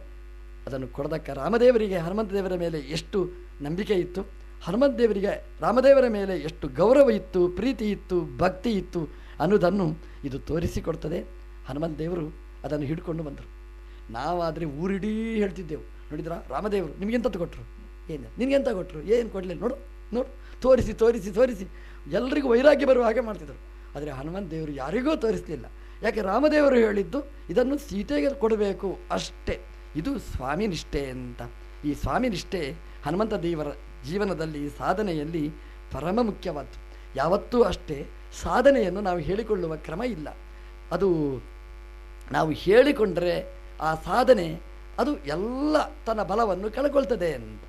ಅದನ್ನು ಕೊಡದಕ್ಕ ರಾಮದೇವರಿಗೆ ಹನುಮಂತ ದೇವರ ಮೇಲೆ ಎಷ್ಟು ನಂಬಿಕೆ ಇತ್ತು? ಹನುಮಂತ ದೇವರಿಗೆ ರಾಮದೇವರ ಮೇಲೆ ಎಷ್ಟು ಗೌರವ ಇತ್ತು, ಪ್ರೀತಿ ಇತ್ತು, ಭಕ್ತಿ ಇತ್ತು ಅನ್ನೋದನ್ನು ಇದು ತೋರಿಸಿಕೊಡ್ತದೆ. ಹನುಮಂತ ದೇವರು ಅದನ್ನು ಹಿಡ್ಕೊಂಡು ಬಂದರು. ನಾವಾದರೆ ಊರಿಡೀ ಹೇಳ್ತಿದ್ದೆವು. ನೋಡಿದ್ರ? ರಾಮದೇವರು ನಿಮಗೆಂತ ಕೊಟ್ಟರು ಏನು? ನಿನಗೆಂತ ಕೊಟ್ಟರು ಏನು ಕೊಡಲಿಲ್ಲ? ನೋಡು ನೋಡು. ತೋರಿಸಿ ತೋರಿಸಿ ತೋರಿಸಿ. ಎಲ್ರಿಗೂ ವೈರಾಗ್ಯ ಬರುವ ಹಾಗೆ ಮಾಡ್ತಿದ್ರು. ಆದರೆ ಹನುಮಂತ ದೇವರು ಯಾರಿಗೂ ತೋರಿಸಲಿಲ್ಲ. ಯಾಕೆ ರಾಮದೇವರು ಹೇಳಿದ್ದು ಇದನ್ನು ಸೀತೆಗೆ ಕೊಡಬೇಕು ಅಷ್ಟೇ. ಇದು ಸ್ವಾಮಿ ನಿಷ್ಠೆ ಅಂತ. ಈ ಸ್ವಾಮಿ ನಿಷ್ಠೆ ಹನುಮಂತ ದೇವರ ಜೀವನದಲ್ಲಿ ಸಾಧನೆಯಲ್ಲಿ ಪರಮ ಮುಖ್ಯವಾದ್ದು. ಯಾವತ್ತೂ ಅಷ್ಟೇ ಸಾಧನೆಯನ್ನು ನಾವು ಹೇಳಿಕೊಳ್ಳುವ ಕ್ರಮ ಇಲ್ಲ. ಅದು ನಾವು ಹೇಳಿಕೊಂಡರೆ ಆ ಸಾಧನೆ ಅದು ಎಲ್ಲ ತನ್ನ ಬಲವನ್ನು ಕಳ್ಕೊಳ್ತದೆ ಅಂತ.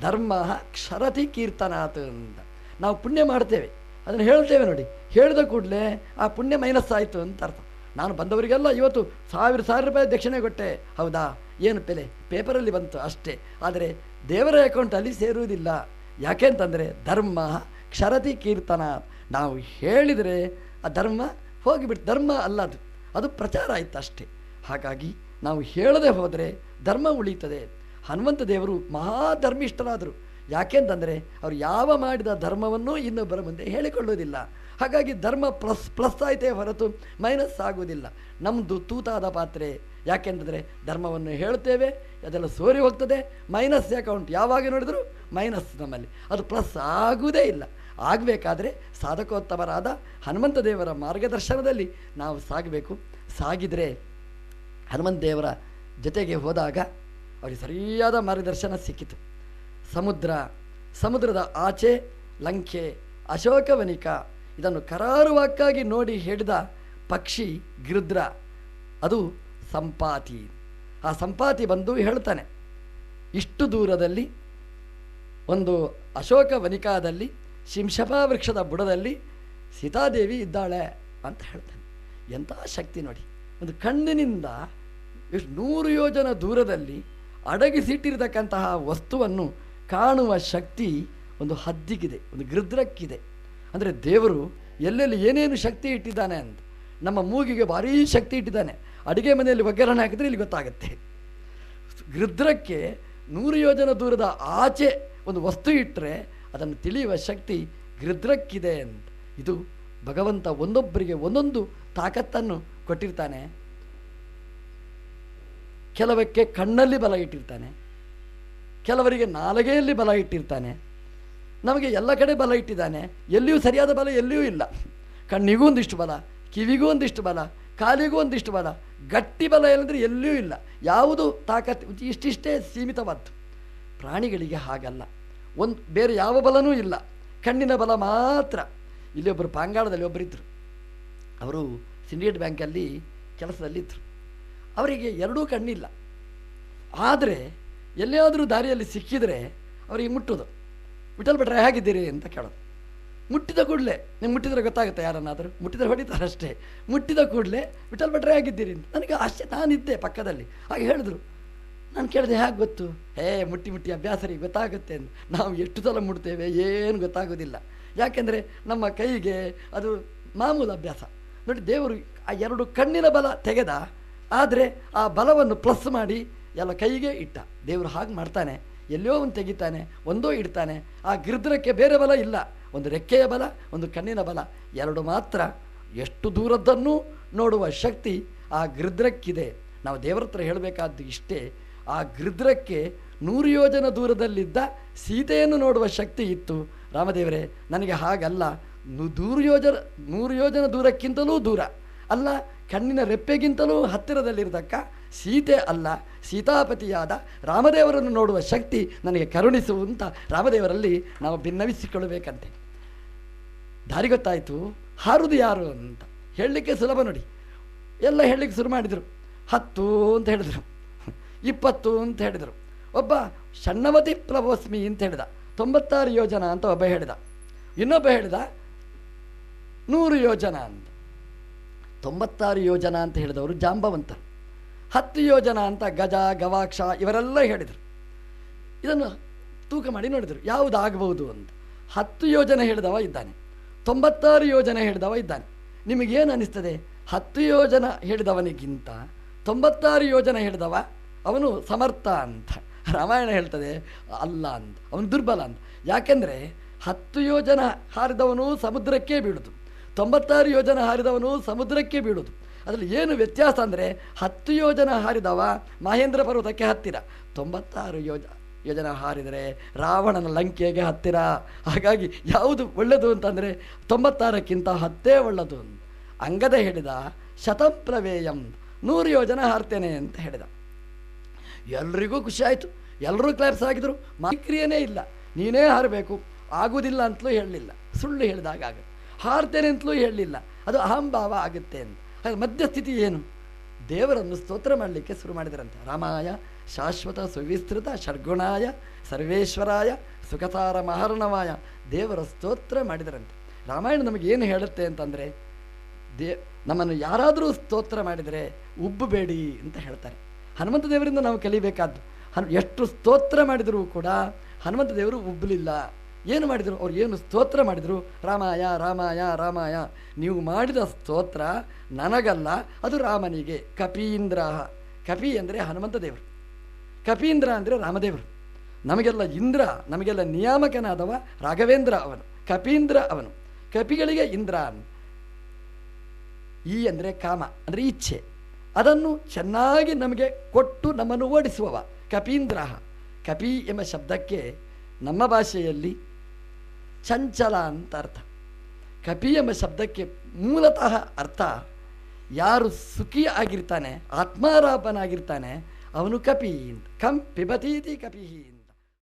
ಧರ್ಮ ಕ್ಷರತಿ ಕೀರ್ತನಾತ್ ಅಂತ. ನಾವು ಪುಣ್ಯ ಮಾಡ್ತೇವೆ. ಅದನ್ನು ಹೇಳ್ತೇವೆ ನೋಡಿ. ಹೇಳಿದ ಕೂಡಲೇ ಆ ಪುಣ್ಯ ಮೈನಸ್ ಆಯಿತು ಅಂತ ಅರ್ಥ. ನಾನು ಬಂದವರಿಗೆಲ್ಲ ಇವತ್ತು ಸಾವಿರ ಸಾವಿರ ರೂಪಾಯಿ ದಕ್ಷಿಣೆ ಕೊಟ್ಟೆ. ಹೌದಾ? ಏನು ಬೆಲೆ ಪೇಪರಲ್ಲಿ ಬಂತು ಅಷ್ಟೇ. ಆದರೆ ದೇವರ ಅಕೌಂಟಲ್ಲಿ ಸೇರುವುದಿಲ್ಲ. ಯಾಕೆ ಅಂತಂದರೆ ಧರ್ಮ, ಕ್ಷರತಿ, ಕೀರ್ತನ. ನಾವು ಹೇಳಿದರೆ ಆ ಧರ್ಮ ಹೋಗಿಬಿಟ್ಟು ಧರ್ಮ ಅಲ್ಲ ಅದು. ಅದು ಪ್ರಚಾರ ಆಯಿತು ಅಷ್ಟೇ. ಹಾಗಾಗಿ ನಾವು ಹೇಳದೆ ಹೋದರೆ ಧರ್ಮ ಉಳೀತದೆ ಹನುಮಂತ ದೇವರು ಮಹಾಧರ್ಮಿಷ್ಠರಾದರು. ಯಾಕೆಂತಂದರೆ ಅವರು ಯಾವ ಮಾಡಿದ ಧರ್ಮವನ್ನು ಇನ್ನೊಬ್ಬರ ಮುಂದೆ ಹೇಳಿಕೊಳ್ಳುವುದಿಲ್ಲ. ಹಾಗಾಗಿ ಧರ್ಮ ಪ್ಲಸ್ ಪ್ಲಸ್ ಆಯಿತೇ ಹೊರತು ಮೈನಸ್ ಆಗುವುದಿಲ್ಲ. ನಮ್ಮದು ತೂತಾದ ಪಾತ್ರೆ ಯಾಕೆಂದರೆ ಧರ್ಮವನ್ನು ಹೇಳ್ತೇವೆ ಅದೆಲ್ಲ ಸೋರಿ ಹೋಗ್ತದೆ. ಮೈನಸ್ ಅಕೌಂಟ್ ಯಾವಾಗ ನೋಡಿದರೂ ಮೈನಸ್ ನಮ್ಮಲ್ಲಿ. ಅದು ಪ್ಲಸ್ ಆಗುವುದೇ ಇಲ್ಲ. ಆಗಬೇಕಾದ್ರೆ ಸಾಧಕೋತ್ತಮರಾದ ಹನುಮಂತ ದೇವರ ಮಾರ್ಗದರ್ಶನದಲ್ಲಿ ನಾವು ಸಾಗಬೇಕು. ಸಾಗಿದರೆ ಹನುಮಂತ ದೇವರ ಜೊತೆಗೆ ಹೋದಾಗ ಅವರಿಗೆ ಸರಿಯಾದ ಮಾರ್ಗದರ್ಶನ ಸಿಕ್ಕಿತು. ಸಮುದ್ರ, ಸಮುದ್ರದ ಆಚೆ ಲಂಕೆ ಅಶೋಕವನಿಕ ಇದನ್ನು ಕರಾರುವಾಕ್ಕಾಗಿ ನೋಡಿ ಹೇಳಿದ ಪಕ್ಷಿ ಗಿರುದ್ರ ಅದು ಸಂಪಾತಿ. ಆ ಸಂಪಾತಿ ಬಂದು ಹೇಳ್ತಾನೆ, ಇಷ್ಟು ದೂರದಲ್ಲಿ, ಒಂದು ಅಶೋಕ ವನಿಕಾದಲ್ಲಿ, ಶಿಂಶಪಾ ವೃಕ್ಷದ ಬುಡದಲ್ಲಿ ಸೀತಾದೇವಿ ಇದ್ದಾಳೆ ಅಂತ ಹೇಳ್ತಾನೆ. ಎಂಥ ಶಕ್ತಿ ನೋಡಿ. ಒಂದು ಕಣ್ಣಿನಿಂದ ಎಷ್ಟು ನೂರು ಯೋಜನ ದೂರದಲ್ಲಿ ಅಡಗಿಸಿಟ್ಟಿರತಕ್ಕಂತಹ ವಸ್ತುವನ್ನು ಕಾಣುವ ಶಕ್ತಿ ಒಂದು ಹದ್ದಿಗಿದೆ, ಒಂದು ಗೃದ್ರಕ್ಕಿದೆ. ಅಂದರೆ ದೇವರು ಎಲ್ಲೆಲ್ಲಿ ಏನೇನು ಶಕ್ತಿ ಇಟ್ಟಿದ್ದಾನೆ ಅಂತ, ನಮ್ಮ ಮೂಗಿಗೆ ಭಾರೀ ಶಕ್ತಿ ಇಟ್ಟಿದ್ದಾನೆ. ಅಡುಗೆ ಮನೆಯಲ್ಲಿ ಒಗ್ಗರಣೆ ಹಾಕಿದ್ರೆ ಇಲ್ಲಿ ಗೊತ್ತಾಗುತ್ತೆ. ಗೃದ್ರಕ್ಕೆ ನೂರು ಯೋಜನ ದೂರದ ಆಚೆ ಒಂದು ವಸ್ತು ಇಟ್ಟರೆ ಅದನ್ನು ತಿಳಿಯುವ ಶಕ್ತಿ ಗೃದ್ರಕ್ಕಿದೆ ಅಂತ. ಇದು ಭಗವಂತ ಒಂದೊಬ್ಬರಿಗೆ ಒಂದೊಂದು ತಾಕತ್ತನ್ನು ಕೊಟ್ಟಿರ್ತಾನೆ. ಕೆಲವಕ್ಕೆ ಕಣ್ಣಲ್ಲಿ ಬಲ ಇಟ್ಟಿರ್ತಾನೆ. ಕೆಲವರಿಗೆ ನಾಲಗೆಯಲ್ಲಿ ಬಲ ಇಟ್ಟಿರ್ತಾನೆ. ನಮಗೆ ಎಲ್ಲ ಕಡೆ ಬಲ ಇಟ್ಟಿದ್ದಾನೆ. ಎಲ್ಲಿಯೂ ಸರಿಯಾದ ಬಲ ಎಲ್ಲಿಯೂ ಇಲ್ಲ. ಕಣ್ಣಿಗೂ ಒಂದಿಷ್ಟು ಬಲ, ಕಿವಿಗೂ ಒಂದಿಷ್ಟು ಬಲ, ಕಾಲಿಗೂ ಒಂದಿಷ್ಟು ಬಲ, ಗಟ್ಟಿ ಬಲ ಏನಂದರೆ ಎಲ್ಲಿಯೂ ಇಲ್ಲ. ಯಾವುದು ತಾಕತ್ತು ಇಷ್ಟಿಷ್ಟೇ ಸೀಮಿತವಾದ್ದು. ಪ್ರಾಣಿಗಳಿಗೆ ಹಾಗಲ್ಲ. ಒಂದು ಬೇರೆ ಯಾವ ಬಲನೂ ಇಲ್ಲ. ಕಣ್ಣಿನ ಬಲ ಮಾತ್ರ. ಇಲ್ಲಿ ಒಬ್ಬರು ಪಾಂಗಾಳದಲ್ಲಿ ಒಬ್ಬರಿದ್ದರು ಅವರು ಸಿಂಡಿಕೇಟ್ ಬ್ಯಾಂಕಲ್ಲಿ ಕೆಲಸದಲ್ಲಿದ್ದರು ಅವರಿಗೆ ಎರಡೂ ಕಣ್ಣಿಲ್ಲ. ಆದರೆ ಎಲ್ಲಿಯಾದರೂ ದಾರಿಯಲ್ಲಿ ಸಿಕ್ಕಿದರೆ ಅವರಿಗೆ ಮುಟ್ಟೋದು ವಿಠಲ್ ಭಟ್ರೆ, ಹೇಗಿದ್ದೀರಿ ಅಂತ ಕೇಳೋದು. ಮುಟ್ಟಿದ ಕೂಡಲೇ, ನಿಮ್ಗೆ ಮುಟ್ಟಿದ್ರೆ ಗೊತ್ತಾಗುತ್ತೆ ಯಾರನ್ನಾದರೂ? ಮುಟ್ಟಿದ್ರೆ ಹೊಡಿತಾರೆ ಅಷ್ಟೇ ಮುಟ್ಟಿದ ಕೂಡಲೇ, ವಿಠಲ್ ಭಟ್ರೆ, ಹೇಗಿದ್ದೀರಿ ಅಂತ. ನನಗೆ ಆಶ್ಚರ್ಯ, ನಾನಿದ್ದೆ ಪಕ್ಕದಲ್ಲಿ. ಹಾಗೆ ಹೇಳಿದ್ರು. ನಾನು ಕೇಳಿದೆ, ಹೇಗೆ ಗೊತ್ತು? ಹೇ, ಮುಟ್ಟಿ ಮುಟ್ಟಿ ಅಭ್ಯಾಸ ರೀ, ಗೊತ್ತಾಗುತ್ತೆ ಅಂತ. ನಾವು ಎಷ್ಟು ಸಲ ಮುಟ್ತೇವೆ, ಏನು ಗೊತ್ತಾಗೋದಿಲ್ಲ. ಯಾಕೆಂದರೆ ನಮ್ಮ ಕೈಗೆ ಅದು ಮಾಮೂಲು ಅಭ್ಯಾಸ. ನೋಡಿ, ದೇವರು ಆ ಎರಡು ಕಣ್ಣಿನ ಬಲ ತೆಗೆದ, ಆದರೆ ಆ ಬಲವನ್ನು ಪ್ಲಸ್ ಮಾಡಿ ಎಲ್ಲ ಕೈಗೆ ಇಟ್ಟ. ದೇವರು ಹಾಗೆ ಮಾಡ್ತಾನೆ. ಎಲ್ಲೋ ಒಂದು ತೆಗಿತಾನೆ, ಒಂದೋ ಇಡ್ತಾನೆ. ಆ ಗಿರ್ದ್ರಕ್ಕೆ ಬೇರೆ ಬಲ ಇಲ್ಲ. ಒಂದು ರೆಕ್ಕೆಯ ಬಲ, ಒಂದು ಕಣ್ಣಿನ ಬಲ. ಎರಡು ಮಾತ್ರ. ಎಷ್ಟು ದೂರದ್ದನ್ನು ನೋಡುವ ಶಕ್ತಿ ಆ ಗೃದ್ರಕ್ಕಿದೆ ನಾವು ದೇವರ ಹತ್ರ ಹೇಳಬೇಕಾದ್ದು ಇಷ್ಟೇ, ಆ ಗೃದ್ರಕ್ಕೆ ನೂರು ಯೋಜನ ದೂರದಲ್ಲಿದ್ದ ಸೀತೆಯನ್ನು ನೋಡುವ ಶಕ್ತಿ ಇತ್ತು. ರಾಮದೇವರೇ, ನನಗೆ ಹಾಗಲ್ಲ. ದೂರು ಯೋಜನ, ನೂರು ಯೋಜನ ದೂರಕ್ಕಿಂತಲೂ ದೂರ. ಅಲ್ಲ, ಕಣ್ಣಿನ ರೆಪ್ಪೆಗಿಂತಲೂ ಹತ್ತಿರದಲ್ಲಿರತಕ್ಕ ಸೀತೆ ಅಲ್ಲ, ಸೀತಾಪತಿಯಾದ ರಾಮದೇವರನ್ನು ನೋಡುವ ಶಕ್ತಿ ನನಗೆ ಕರುಣಿಸುವಂತ ರಾಮದೇವರಲ್ಲಿ ನಾವು ಭಿನ್ನವಿಸಿಕೊಳ್ಳಬೇಕಂತೆ. ದಾರಿ ಗೊತ್ತಾಯಿತು? ಹಾರುದು ಯಾರು ಅಂತ. ಹೇಳಲಿಕ್ಕೆ ಸುಲಭ ನೋಡಿ. ಎಲ್ಲ ಹೇಳಲಿಕ್ಕೆ ಶುರು ಮಾಡಿದರು. ಹತ್ತು ಅಂತ ಹೇಳಿದರು. ಇಪ್ಪತ್ತು ಅಂತ ಹೇಳಿದರು. ಒಬ್ಬ ಷಣ್ಣವತಿ ಪ್ರಭೋಸ್ಮಿ ಅಂತ ಹೇಳಿದ. ತೊಂಬತ್ತಾರು ಯೋಜನ ಅಂತ ಒಬ್ಬ ಹೇಳಿದ. ಇನ್ನೊಬ್ಬ ಹೇಳಿದ, ನೂರು ಯೋಜನ ಅಂತ. ತೊಂಬತ್ತಾರು ಯೋಜನ ಅಂತ ಹೇಳಿದವರು ಜಾಂಬವಂತರು. ಹತ್ತು ಯೋಜನ ಅಂತ ಗಜ, ಗವಾಕ್ಷ ಇವರೆಲ್ಲ ಹೇಳಿದರು. ಇದನ್ನು ತೂಕ ಮಾಡಿ ನೋಡಿದರು. ಯಾವುದಾಗಬಹುದು ಅಂತ. ಹತ್ತು ಯೋಜನೆ ಹೇಳಿದವ ಇದ್ದಾನೆ. ತೊಂಬತ್ತಾರು ಯೋಜನೆ ಹೇಳಿದವ ಇದ್ದಾನೆ. ನಿಮಗೇನು ಅನ್ನಿಸ್ತದೆ ಹತ್ತು ಯೋಜನ ಹೇಳಿದವನಿಗಿಂತ ತೊಂಬತ್ತಾರು ಯೋಜನೆ ಹೇಳಿದವ ಅವನು ಸಮರ್ಥ ಅಂತ. ರಾಮಾಯಣ ಹೇಳ್ತದೆ, ಅಲ್ಲ ಅಂತ. ಅವನು ದುರ್ಬಲ ಅಂತ. ಯಾಕೆಂದರೆ ಹತ್ತು ಯೋಜನ ಹಾರಿದವನು ಸಮುದ್ರಕ್ಕೆ ಬೀಳುದು. ತೊಂಬತ್ತಾರು ಯೋಜನ ಹಾರಿದವನು ಸಮುದ್ರಕ್ಕೆ ಬೀಳುದು. ಅದರಲ್ಲಿ ಏನು ವ್ಯತ್ಯಾಸ ಅಂದರೆ ಹತ್ತು ಯೋಜನ ಹಾರಿದವ ಮಹೇಂದ್ರ ಪರ್ವತಕ್ಕೆ ಹತ್ತಿರ. ತೊಂಬತ್ತಾರು ಯೋಜ, ಯೋಜನ ಹಾರಿದರೆ ರಾವಣನ ಲಂಕೆಗೆ ಹತ್ತಿರ. ಹಾಗಾಗಿ ಯಾವುದು ಒಳ್ಳೆಯದು ಅಂತಂದರೆ ತೊಂಬತ್ತಾರಕ್ಕಿಂತ ಹತ್ತೇ ಒಳ್ಳೆಯದು ಅಂಗದ ಹೇಳಿದ ಶತಪ್ರವೇಯಂ ನೂರು ಯೋಜನ ಹಾರ್ತೇನೆ ಅಂತ ಹೇಳಿದ. ಎಲ್ರಿಗೂ ಖುಷಿ ಆಯಿತು. ಎಲ್ಲರೂ ಕ್ಲಾಪ್ಸ್ ಆಗಿದ್ರು. ಮಾಕ್ರಿಯೇನೇ ಇಲ್ಲ. ನೀನೇ ಹಾರಬೇಕು. ಆಗುವುದಿಲ್ಲ ಅಂತಲೂ ಹೇಳಲಿಲ್ಲ. ಸುಳ್ಳು ಹೇಳಿದಾಗ ಹಾರ್ತೇನೆ ಅಂತಲೂ ಹೇಳಲಿಲ್ಲ. ಅದು ಅಹಂಭಾವ ಆಗುತ್ತೆ ಅಂತ. ಹಾಗೆ ಮಧ್ಯಸ್ಥಿತಿ ಏನು? ದೇವರನ್ನು ಸ್ತೋತ್ರ ಮಾಡಲಿಕ್ಕೆ ಶುರು ಮಾಡಿದರಂತೆ. ರಾಮಾಯ, ಶಾಶ್ವತ, ಸುವಿಸ್ತೃತ ಷಡ್ಗುಣಾಯ ಸರ್ವೇಶ್ವರಾಯ ಸುಖಸಾರ ಮಹರ್ಣವಾಯ ದೇವರ ಸ್ತೋತ್ರ ಮಾಡಿದರಂತೆ. ರಾಮಾಯಣ ನಮಗೆ ಏನು ಹೇಳುತ್ತೆ ಅಂತಂದರೆ, ದೇ, ನಮ್ಮನ್ನು ಯಾರಾದರೂ ಸ್ತೋತ್ರ ಮಾಡಿದರೆ ಉಬ್ಬಬೇಡಿ ಅಂತ ಹೇಳ್ತಾರೆ. ಹನುಮಂತ ದೇವರಿಂದ ನಾವು ಕಲಿಬೇಕಾದ್ದು, ಹನು, ಎಷ್ಟು ಸ್ತೋತ್ರ ಮಾಡಿದರೂ ಕೂಡ ಹನುಮಂತ ದೇವರು ಉಬ್ಬಲಿಲ್ಲ. ಏನು ಮಾಡಿದರು? ಅವ್ರು ಏನು ಸ್ತೋತ್ರ ಮಾಡಿದರು? ರಾಮಾಯ ರಾಮಾಯ ರಾಮಾಯ. ನೀವು ಮಾಡಿದ ಸ್ತೋತ್ರ ನನಗಲ್ಲ, ಅದು ರಾಮನಿಗೆ. ಕಪೀಂದ್ರ. ಕಪಿ ಅಂದರೆ ಹನುಮಂತ ದೇವರು. ಕಪೀಂದ್ರ ಅಂದರೆ ರಾಮದೇವರು. ನಮಗೆಲ್ಲ ಇಂದ್ರ, ನಮಗೆಲ್ಲ ನಿಯಾಮಕನಾದವ ರಾಘವೇಂದ್ರ ಅವನು. ಕಪೀಂದ್ರ ಅವನು. ಕಪಿಗಳಿಗೆ ಇಂದ್ರ ಈ ಅಂದರೆ ಕಾಮ, ಅಂದರೆ ಇಚ್ಛೆ. ಅದನ್ನು ಚೆನ್ನಾಗಿ ನಮಗೆ ಕೊಟ್ಟು ನಮ್ಮನ್ನು ಓಡಿಸುವವ ಕಪೀಂದ್ರ. ಕಪಿ ಎಂಬ ಶಬ್ದಕ್ಕೆ ನಮ್ಮ ಭಾಷೆಯಲ್ಲಿ ಚಂಚಲ ಅಂತ ಅರ್ಥ. ಕಪಿ ಎಂಬ ಶಬ್ದಕ್ಕೆ ಮೂಲತಃ ಅರ್ಥ, ಯಾರು ಸುಖಿ ಆಗಿರ್ತಾನೆ ಆತ್ಮಾರಾಪನಾಗಿರ್ತಾನೆ ಅವನು ಕಪಿ ಅಂತ. ಕಂ ಪಿಬತೀತಿ ಕಪಿಹಿ